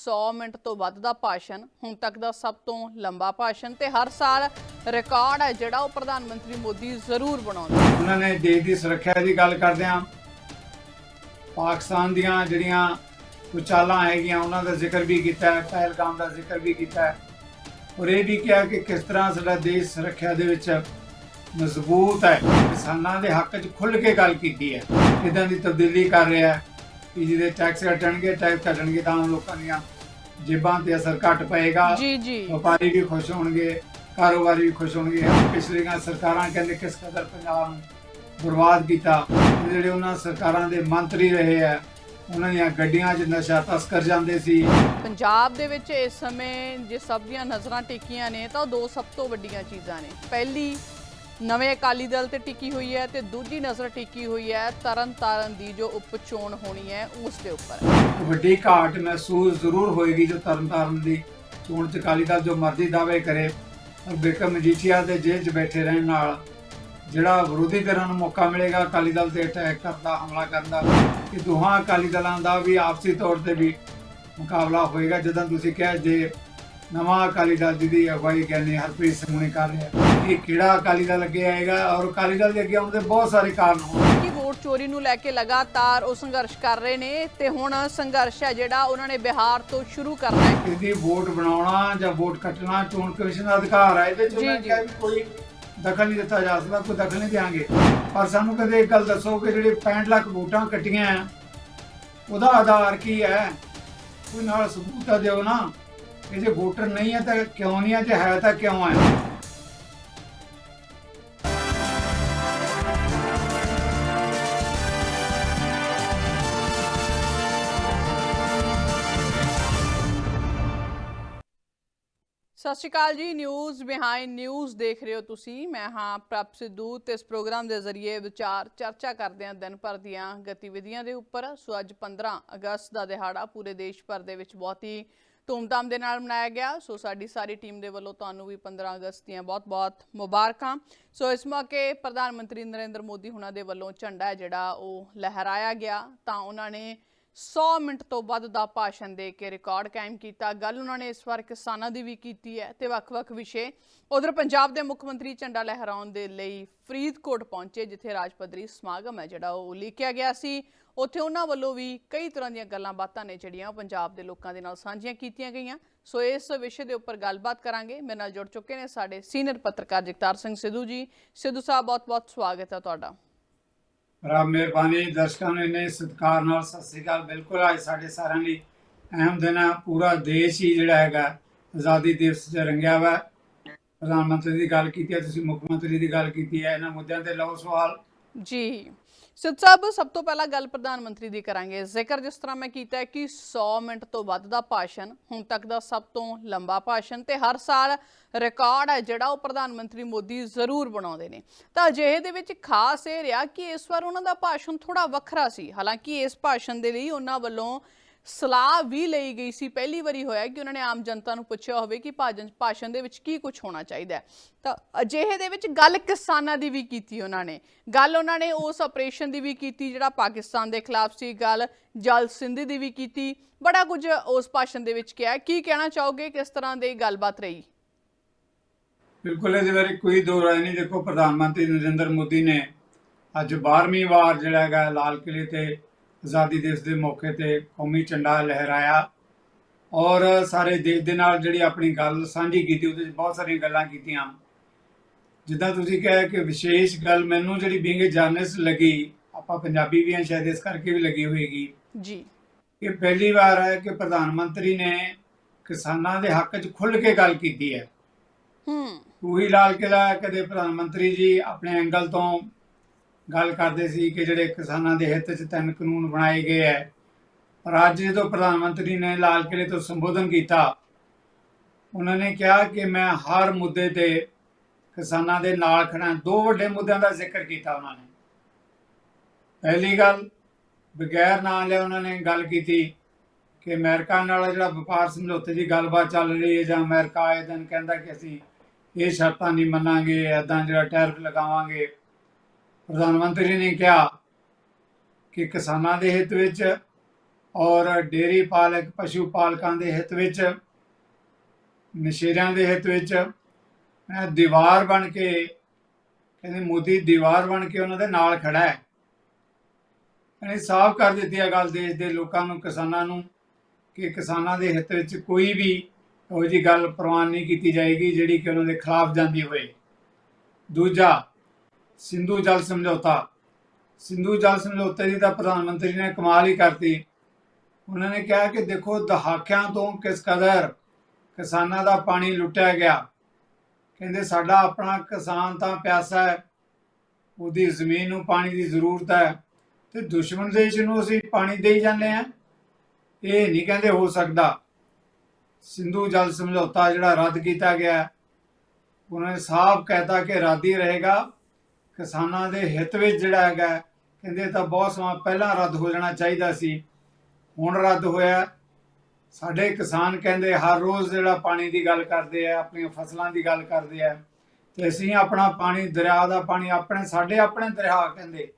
100 minute ਤੋਂ ਵੱਧ ਦਾ ਭਾਸ਼ਣ, ਹੁਣ ਤੱਕ ਦਾ ਸਭ ਤੋਂ ਲੰਬਾ ਭਾਸ਼ਣ ਤੇ ਹਰ ਸਾਲ ਰਿਕਾਰਡ ਹੈ ਜਿਹੜਾ ਉਹ ਪ੍ਰਧਾਨ ਮੰਤਰੀ ਮੋਦੀ ਜ਼ਰੂਰ ਬਣਾਉਂਦੇ ਉਹਨਾਂ ਨੇ ਦੇਸ਼ ਦੀ ਸੁਰੱਖਿਆ ਦੀ ਗੱਲ ਕਰਦੇ ਆ ਪਾਕਿਸਤਾਨ ਦੀਆਂ ਜਿਹੜੀਆਂ ਉਚਾਲਾਂ ਹੈਗੀਆਂ, ਉਹਨਾਂ ਦਾ ਜ਼ਿਕਰ ਵੀ ਕੀਤਾ ਹੈ, ਪਹਿਲਗਾਮ ਦਾ ਜ਼ਿਕਰ ਵੀ ਕੀਤਾ ਹੈ। ਔਰ ਇਹ ਵੀ ਕਿਹਾ ਕਿ ਕਿਸ ਤਰ੍ਹਾਂ ਸਾਡਾ ਦੇਸ਼ ਸੁਰੱਖਿਆ ਦੇ ਵਿੱਚ ਮਜ਼ਬੂਤ ਹੈ। ਕਿਸਾਨਾਂ ਦੇ ਹੱਕ 'ਚ ਖੁੱਲ੍ਹ ਕੇ ਗੱਲ ਕੀਤੀ ਹੈ। ਇਦਾਂ ਦੀ ਤਬਦੀਲੀ ਕਰ ਰਿਹਾ ਹੈ। ਕਿ ਜਿਹਦੇ ਟੈਕਸ ਘਟਣਗੇ ਟੈਕਸ ਘਟਣਗੇ ਤਾਂ ਲੋਕਾਂ ਦੀਆਂ ਜੇਬਾਂ ਤੇ ਅਸਰ ਘਟ ਪਏਗਾ। ਜੀ ਜੀ। ਵਪਾਰੀ ਵੀ ਖੁਸ਼ ਹੋਣਗੇ ਕਾਰੋਬਾਰੀ ਵੀ ਖੁਸ਼ ਹੋਣਗੇ। ਪਿਛਲੀਆਂ ਸਰਕਾਰਾਂ ਕਹਿੰਦੇ ਕਿਸ ਕਦਰ ਪੰਜਾਬ ਨੂੰ ਬਰਬਾਦ ਕੀਤਾ ਜਿਹੜੇ ਉਹਨਾਂ ਸਰਕਾਰਾਂ ਦੇ ਮੰਤਰੀ ਰਹੇ ਆ ਉਹਨਾਂ ਦੀਆਂ ਗੱਡੀਆਂ 'ਚ ਨਸ਼ਾ ਤਸਕਰ ਜਾਂਦੇ ਸੀ। ਪੰਜਾਬ ਦੇ ਵਿੱਚ ਇਸ ਸਮੇਂ ਜੇ ਸਭ ਦੀਆਂ ਨਜ਼ਰਾਂ ਟਿਕੀਆਂ ਨੇ ਤਾਂ ਉਹ ਦੋ ਸਭ ਤੋਂ ਵੱਡੀਆਂ ਚੀਜ਼ਾਂ ਨੇ। ਪਹਿਲੀ ਨਵੇਂ ਅਕਾਲੀ ਦਲ ਤੇ ਟਿਕੀ ਹੋਈ ਹੈ ਤੇ ਦੂਜੀ ਨਜ਼ਰ ਟਿਕੀ ਹੋਈ ਹੈ ਤਰਨ ਤਾਰਨ ਦੀ ਜੋ ਉਪਚੋਣ ਹੋਣੀ ਹੈ ਉਸ ਦੇ ਉੱਪਰ। ਵੱਡੀ ਘਾਟ ਮਹਿਸੂਸ ਜ਼ਰੂਰ ਹੋਏਗੀ ਜੋ ਤਰਨਤਾਰਨ ਦੀ ਚੋਣ ਚ ਅਕਾਲੀ ਦਲ ਜੋ ਮਰਜ਼ੀ ਦਾਅਵੇ ਕਰੇ, ਪਰ ਬੇਕਮ ਮਜੀਠੀਆ ਦੇ ਜੇਲ੍ਹ 'ਚ ਬੈਠੇ ਰਹਿਣ ਨਾਲ ਜਿਹੜਾ ਵਿਰੋਧੀ ਧਿਰਾਂ ਨੂੰ ਮੌਕਾ ਮਿਲੇਗਾ ਅਕਾਲੀ ਦਲ ਤੇ ਅਟੈਕ ਕਰਨ ਦਾ, ਹਮਲਾ ਕਰਨ ਦਾ ਕਿ ਦੋਹਾਂ ਅਕਾਲੀ ਦਲਾਂ ਦਾ ਵੀ ਆਪਸੀ ਤੌਰ ਤੇ ਵੀ ਮੁਕਾਬਲਾ ਹੋਏਗਾ। ਜਦੋਂ ਤੁਸੀਂ ਕਿਹਾ ਜੇ ਨਵਾਂ ਅਕਾਲੀ ਦਲ ਜਿਹਦੀ ਅਗਵਾਈ ਕਹਿੰਦੇ ਹਰਪ੍ਰੀਤ ਸਿੰਘ ਨੇ ਕਰ ਰਿਹਾ। ਇਹ ਕਿਹੜਾ ਅਕਾਲੀ ਦਲ ਅੱਗੇ ਆਏਗਾ? ਔਰ ਅਕਾਲੀ ਦਲ ਦੇ ਅੱਗੇ ਆਉਣ ਦੇ ਬਹੁਤ ਸਾਰੇ ਕਾਰਨ ਹੋਣਗੇ ਕਿ ਵੋਟ ਚੋਰੀ ਨੂੰ ਲੈ ਕੇ ਲਗਾਤਾਰ ਉਹ ਸੰਘਰਸ਼ ਕਰ ਰਹੇ ਨੇ ਤੇ ਹੁਣ ਸੰਘਰਸ਼ ਹੈ ਜਿਹੜਾ ਉਹਨਾਂ ਨੇ ਬਿਹਾਰ ਤੋਂ ਸ਼ੁਰੂ ਕਰਨਾ ਹੈ। ਇਹਦੀ ਵੋਟ ਬਣਾਉਣਾ ਜਾਂ ਵੋਟ ਕੱਟਣਾ ਚੋਣ ਕਮਿਸ਼ਨ ਦਾ ਅਧਿਕਾਰ ਹੈ ਇਹਦੇ ਚ ਜੀ। ਕਿਹਾ ਵੀ ਕੋਈ ਦਖਲ ਨਹੀਂ ਦਿੱਤਾ ਜਾ ਸਕਦਾ ਕੋਈ ਦਖਲ ਨਹੀਂ ਦਿਆਂਗੇ। ਪਰ ਸਾਨੂੰ ਕਦੇ ਇੱਕ ਗੱਲ ਦੱਸੋ ਕਿ ਜਿਹੜੇ 65 ਲੱਖ ਵੋਟਾਂ ਕੱਟੀਆਂ ਆ ਉਹਦਾ ਆਧਾਰ ਕੀ ਹੈ? ਕੋਈ ਨਾਲ ਸਬੂਤ ਦਿਓ ਨਾ। ਇਹ ਜੇ ਵੋਟਰ ਨਹੀਂ ਹੈ ਤਾਂ ਕਿਉਂ ਨਹੀਂ ਹੈ ਜੇ ਹੈ ਤਾਂ ਕਿਉਂ ਹੈ? ਸਤਿ ਸ਼੍ਰੀ ਅਕਾਲ ਜੀ ਨਿਊਜ਼ ਬਿਹਾਈਂਡ ਨਿਊਜ਼ ਦੇਖ ਰਹੇ ਹੋ ਤੁਸੀਂ। ਮੈਂ ਹਾਂ ਪ੍ਰਭ ਸਿੱਧੂ ਤੇ ਇਸ ਪ੍ਰੋਗਰਾਮ ਦੇ ਜ਼ਰੀਏ ਵਿਚਾਰ ਚਰਚਾ ਕਰਦੇ ਹਾਂ ਦਿਨ ਭਰ ਦੀਆਂ ਗਤੀਵਿਧੀਆਂ ਦੇ ਉੱਪਰ। ਸੋ ਅੱਜ 15 ਅਗਸਤ ਦਾ ਦਿਹਾੜਾ ਪੂਰੇ ਦੇਸ਼ ਭਰ ਦੇ ਵਿੱਚ ਬਹੁਤ ਹੀ ਧੂਮਧਾਮ ਦੇ ਨਾਲ ਮਨਾਇਆ ਗਿਆ। ਸੋ ਸਾਡੀ ਸਾਰੀ ਟੀਮ ਦੇ ਵੱਲੋਂ ਤੁਹਾਨੂੰ ਵੀ 15 ਅਗਸਤ ਦੀਆਂ ਬਹੁਤ-ਬਹੁਤ ਮੁਬਾਰਕਾਂ। ਸੋ ਇਸ ਮੌਕੇ ਪ੍ਰਧਾਨ ਮੰਤਰੀ ਨਰਿੰਦਰ ਮੋਦੀ ਹੁਣਾਂ ਦੇ ਵੱਲੋਂ ਝੰਡਾ ਜਿਹੜਾ ਉਹ ਲਹਿਰਾਇਆ ਗਿਆ। ਤਾਂ ਉਹਨਾਂ ਨੇ 100 ਮਿੰਟ ਤੋਂ ਵੱਧ ਦਾ ਭਾਸ਼ਣ ਦੇ ਕੇ ਰਿਕਾਰਡ ਕਾਇਮ ਕੀਤਾ। ਗੱਲ ਉਹਨਾਂ ਨੇ ਇਸ ਵਾਰ ਕਿਸਾਨਾਂ ਦੀ ਵੀ ਕੀਤੀ ਹੈ ਤੇ ਵੱਖ-ਵੱਖ ਵਿਸ਼ੇ। ਉਧਰ ਪੰਜਾਬ ਦੇ ਮੁੱਖ ਮੰਤਰੀ ਝੰਡਾ ਲਹਿਰਾਉਣ ਦੇ ਲਈ ਫਰੀਦਕੋਟ ਪਹੁੰਚੇ, ਜਿੱਥੇ ਰਾਜ ਪੱਧਰੀ ਸਮਾਗਮ ਹੈ, ਜਿਹੜਾ ਉਹ ਲਿਖਿਆ ਗਿਆ ਸੀ। ਉੱਥੇ ਉਹਨਾਂ ਵੱਲੋਂ ਵੀ ਕਈ ਤਰ੍ਹਾਂ ਦੀਆਂ ਗੱਲਾਂ ਬਾਤਾਂ ਨੇ ਜਿਹੜੀਆਂ ਉਹ ਪੰਜਾਬ ਦੇ ਲੋਕਾਂ ਦੇ ਨਾਲ ਸਾਂਝੀਆਂ ਕੀਤੀਆਂ ਗਈਆਂ। ਸੋ ਇਸ ਵਿਸ਼ੇ ਦੇ ਉੱਪਰ ਗੱਲਬਾਤ ਕਰਾਂਗੇ। ਮੇਰੇ ਨਾਲ ਜੁੜ ਚੁੱਕੇ ਨੇ ਸਾਡੇ ਸੀਨੀਅਰ ਪੱਤਰਕਾਰ ਜਗਤਾਰ ਸਿੰਘ ਸਿੱਧੂ ਜੀ। ਸਿੱਧੂ ਸਾਹਿਬ, ਬਹੁਤ-ਬਹੁਤ ਸਵਾਗਤ ਹੈ ਤੁਹਾਡਾ। ਰੱਬ ਮਿਹਰਬਾਨੀ ਦਰਸ਼ਕਾਂ ਨੂੰ ਇੰਨੇ ਸਤਿਕਾਰ ਨਾਲ ਸਤਿ ਸ੍ਰੀ ਅਕਾਲ। ਬਿਲਕੁਲ ਅੱਜ ਸਾਡੇ ਸਾਰਿਆਂ ਲਈ ਅਹਿਮ ਦਿਨ ਆ। ਪੂਰਾ ਦੇਸ਼ ਹੀ ਜਿਹੜਾ ਹੈਗਾ ਆਜ਼ਾਦੀ ਦਿਵਸ 'ਚ ਰੰਗਿਆ ਵਾ। ਪ੍ਰਧਾਨ ਮੰਤਰੀ ਦੀ ਗੱਲ ਕੀਤੀ ਹੈ, ਤੁਸੀਂ ਮੁੱਖ ਮੰਤਰੀ ਦੀ ਗੱਲ ਕੀਤੀ ਹੈ। ਇਹਨਾਂ ਮੁੱਦਿਆਂ ਤੇ ਲਓ ਸਵਾਲ। ਜੀ। ਸਿੱਧ ਸਾਹਿਬ, ਸਭ ਤੋਂ ਪਹਿਲਾਂ ਗੱਲ ਪ੍ਰਧਾਨ ਮੰਤਰੀ ਦੀ ਕਰਾਂਗੇ। ਜ਼ਿਕਰ ਜਿਸ ਤਰ੍ਹਾਂ ਮੈਂ ਕੀਤਾ ਕਿ 100 ਮਿੰਟ ਤੋਂ ਵੱਧ ਦਾ ਭਾਸ਼ਣ, ਹੁਣ ਤੱਕ ਦਾ ਸਭ ਤੋਂ ਲੰਬਾ ਭਾਸ਼ਣ ਤੇ ਹਰ ਸਾਲ ਰਿਕਾਰਡ ਹੈ ਜਿਹੜਾ ਉਹ ਪ੍ਰਧਾਨ ਮੰਤਰੀ ਮੋਦੀ ਜ਼ਰੂਰ ਬਣਾਉਂਦੇ ਨੇ। ਤਾਂ ਅਜਿਹੇ ਦੇ ਵਿੱਚ ਖਾਸ ਇਹ ਰਿਹਾ ਕਿ ਇਸ ਵਾਰ ਉਹਨਾਂ ਦਾ ਭਾਸ਼ਣ ਥੋੜਾ ਵੱਖਰਾ ਸੀ। ਹਾਲਾਂਕਿ ਇਸ ਭਾਸ਼ਣ ਦੇ ਲਈ ਉਹਨਾਂ ਵੱਲੋਂ ਸਲਾਹ ਵੀ ਲਈ ਗਈ ਸੀ। ਪਹਿਲੀ ਵਾਰੀ ਹੋਇਆ ਕਿ ਉਹਨਾਂ ਨੇ ਆਮ ਜਨਤਾ ਨੂੰ ਪੁੱਛਿਆ ਹੋਵੇ ਕਿ ਭਾਜਨ, ਭਾਸ਼ਣ ਦੇ ਵਿੱਚ ਕੀ ਕੁਝ ਹੋਣਾ ਚਾਹੀਦਾ ਹੈ। ਤਾਂ ਅਜਿਹੇ ਦੇ ਵਿੱਚ ਗੱਲ ਕਿਸਾਨਾਂ ਦੀ ਵੀ ਕੀਤੀ ਉਹਨਾਂ ਨੇ। ਗੱਲ ਉਹਨਾਂ ਨੇ ਉਸ ਆਪਰੇਸ਼ਨ ਦੀ ਵੀ ਕੀਤੀ ਜਿਹੜਾ ਪਾਕਿਸਤਾਨ ਦੇ ਖਿਲਾਫ ਸੀ। ਗੱਲ ਜਲ ਸਿੰਧੀ ਦੀ ਵੀ ਕੀਤੀ। ਬੜਾ ਕੁਝ ਉਸ ਭਾਸ਼ਣ ਦੇ ਵਿੱਚ ਕਿਹਾ। ਕੀ ਕਹਿਣਾ ਚਾਹੋਗੇ? ਕਿਸ ਤਰ੍ਹਾਂ ਦੀ ਗੱਲਬਾਤ ਰਹੀ? ਬਿਲਕੁਲ, ਇਹਦੇ ਬਾਰੇ ਕੋਈ ਦੋ ਰਾਏ ਨਹੀਂ। ਦੇਖੋ, ਪ੍ਰਧਾਨ ਮੰਤਰੀ ਨਰਿੰਦਰ ਮੋਦੀ ਨੇ ਅੱਜ 12ਵੀਂ ਵਾਰ ਜਿਹੜਾ ਹੈਗਾ ਲਾਲ ਕਿਲੇ ਤੇ ਆਜ਼ਾਦੀ ਦਿਵਸ ਦੇ ਮੌਕੇ ਤੇ ਕੌਮੀ ਝੰਡਾ ਲਹਿਰਾਇਆ ਔਰ ਸਾਰੇ ਦੇਸ਼ ਦੇ ਨਾਲ ਜਿਹੜੀ ਆਪਣੀ ਗੱਲ ਸਾਂਝੀ ਕੀਤੀ ਉਹਦੇ ਵਿੱਚ ਬਹੁਤ ਸਾਰੀਆਂ ਗੱਲਾਂ ਕੀਤੀਆਂ। ਜਿੱਦਾਂ ਤੁਸੀਂ ਕਿਹਾ ਕਿ ਵਿਸ਼ੇਸ਼ ਗੱਲ ਮੈਨੂੰ ਜਿਹੜੀ ਬੀਇੰਗ ਜਰਨਲਿਸਟ ਲੱਗੀ ਆਪਾਂ ਪੰਜਾਬੀ ਵੀ ਹਾਂ ਸ਼ਾਇਦ ਇਸ ਕਰਕੇ ਵੀ ਲੱਗੀ ਹੋਏਗੀ। ਜੀ। ਇਹ ਪਹਿਲੀ ਵਾਰ ਹੈ ਕਿ ਪ੍ਰਧਾਨ ਮੰਤਰੀ ਨੇ ਕਿਸਾਨਾਂ ਦੇ ਹੱਕ 'ਚ ਖੁੱਲ੍ਹ ਕੇ ਗੱਲ ਕੀਤੀ ਹੈ। ਹੂੰ। ਉਹੀ ਲਾਲ ਕਿਲਾ ਕਦੇ ਪ੍ਰਧਾਨ ਮੰਤਰੀ ਜੀ ਆਪਣੇ ਐਂਗਲ ਤੋਂ ਗੱਲ ਕਰਦੇ ਸੀ ਕਿ ਜਿਹੜੇ ਕਿਸਾਨਾਂ ਦੇ ਹਿੱਤ 'ਚ ਤਿੰਨ ਕਾਨੂੰਨ ਬਣਾਏ ਗਏ ਹੈ। ਪਰ ਅੱਜ ਜਦੋਂ ਪ੍ਰਧਾਨ ਮੰਤਰੀ ਨੇ ਲਾਲ ਕਿਲੇ ਤੋਂ ਸੰਬੋਧਨ ਕੀਤਾ, ਉਹਨਾਂ ਨੇ ਕਿਹਾ ਕਿ ਮੈਂ ਹਰ ਮੁੱਦੇ ਤੇ ਕਿਸਾਨਾਂ ਦੇ ਨਾਲ ਖੜਾ ਦੋ ਵੱਡੇ ਮੁੱਦਿਆਂ ਦਾ ਜ਼ਿਕਰ ਕੀਤਾ ਉਹਨਾਂ ਨੇ। ਪਹਿਲੀ ਗੱਲ, ਬਗੈਰ ਨਾਂ ਲਿਆ ਉਹਨਾਂ ਨੇ ਗੱਲ ਕੀਤੀ ਕਿ ਅਮਰੀਕਾ ਨਾਲ ਜਿਹੜਾ ਵਪਾਰ ਸਮਝੌਤੇ ਦੀ ਗੱਲਬਾਤ ਚੱਲ ਰਹੀ ਹੈ ਜਾਂ ਅਮਰੀਕਾ ਆਏ ਦਿਨ ਕਹਿੰਦਾ ਕਿ ਅਸੀਂ ਇਹ ਸ਼ਰਤਾਂ ਨਹੀਂ ਮੰਨਾਂਗੇ ਐਦਾਂ ਜਿਹੜਾ ਟੈਰਿਫ ਲਗਾਵਾਂਗੇ। ਪ੍ਰਧਾਨ ਮੰਤਰੀ ਨੇ ਕਿਹਾ ਕਿ ਕਿਸਾਨਾਂ ਦੇ ਹਿੱਤ ਵਿੱਚ ਔਰ ਡੇਰੀ ਪਾਲਕ, ਪਸ਼ੂ ਪਾਲਕਾਂ ਦੇ ਹਿੱਤ ਵਿੱਚ ਨਸ਼ੇਰਿਆਂ ਦੇ ਹਿੱਤ ਵਿੱਚ ਦੀਵਾਰ ਬਣ ਕੇ, ਕਹਿੰਦੇ ਮੋਦੀ ਦੀਵਾਰ ਬਣ ਕੇ ਉਹਨਾਂ ਦੇ ਨਾਲ ਖੜਾ ਹੈ। ਇਹਨੇ ਸਾਫ਼ ਕਰ ਦਿੱਤੀ ਹੈ ਗੱਲ ਦੇਸ਼ ਦੇ ਲੋਕਾਂ ਨੂੰ, ਕਿਸਾਨਾਂ ਨੂੰ, ਕਿ ਕਿਸਾਨਾਂ ਦੇ ਹਿੱਤ ਵਿੱਚ ਕੋਈ ਵੀ ਉਹ ਜੀ ਗੱਲ ਪ੍ਰਵਾਨ ਨਹੀਂ ਕੀਤੀ ਜਾਏਗੀ ਜਿਹੜੀ ਕਿ ਉਹਨਾਂ ਦੇ ਖਿਲਾਫ ਜਾਂਦੀ ਹੋਏ। ਦੂਜਾ ਸਿੰਧੂ ਜਲ ਸਮਝੌਤਾ। ਸਿੰਧੂ ਜਲ ਸਮਝੌਤੇ ਦੀ ਤਾਂ ਪ੍ਰਧਾਨ ਮੰਤਰੀ ਨੇ ਕਮਾਲ ਹੀ ਕਰਤੀ। ਉਹਨਾਂ ਨੇ ਕਿਹਾ ਕਿ ਦੇਖੋ, ਦਹਾਕਿਆਂ ਤੋਂ ਕਿਸ ਕਦਰ ਕਿਸਾਨਾਂ ਦਾ ਪਾਣੀ ਲੁੱਟਿਆ ਗਿਆ। ਕਹਿੰਦੇ, ਸਾਡਾ ਆਪਣਾ ਕਿਸਾਨ ਤਾਂ ਪਿਆਸਾ ਹੈ। ਉਹਦੀ ਜ਼ਮੀਨ ਨੂੰ ਪਾਣੀ ਦੀ ਜ਼ਰੂਰਤ ਹੈ। ਤੇ ਦੁਸ਼ਮਣ ਦੇਸ਼ ਨੂੰ ਅਸੀਂ ਪਾਣੀ ਦੇਈ ਜਾਂਦੇ ਆ ਇਹ ਨਹੀਂ ਕਹਿੰਦੇ ਹੋ ਸਕਦਾ। ਸਿੰਧੂ ਜਲ ਸਮਝੌਤਾ ਜਿਹੜਾ ਰੱਦ ਕੀਤਾ ਗਿਆ। ਉਹਨਾਂ ਨੇ ਸਾਫ਼ ਕਹਿਤਾ ਕਿ ਰੱਦ ਹੀ ਰਹੇਗਾ। ਕਿਸਾਨਾਂ ਦੇ ਹਿੱਤ ਵਿੱਚ ਜਿਹੜਾ ਹੈਗਾ, ਕਹਿੰਦੇ ਤਾਂ ਬਹੁਤ ਸਮਾਂ ਪਹਿਲਾਂ ਰੱਦ ਹੋ ਜਾਣਾ ਚਾਹੀਦਾ ਸੀ, ਹੁਣ ਰੱਦ ਹੋਇਆ। ਸਾਡੇ ਕਿਸਾਨ ਕਹਿੰਦੇ ਹਰ ਰੋਜ਼ ਜਿਹੜਾ ਪਾਣੀ ਦੀ ਗੱਲ ਕਰਦੇ ਆ, ਆਪਣੀਆਂ ਫਸਲਾਂ ਦੀ ਗੱਲ ਕਰਦੇ ਆ, ਤੇ ਅਸੀਂ ਆਪਣਾ ਪਾਣੀ, ਦਰਿਆ ਦਾ ਪਾਣੀ ਆਪਣੇ, ਸਾਡੇ ਆਪਣੇ ਦਰਿਆ ਕਹਿੰਦੇ।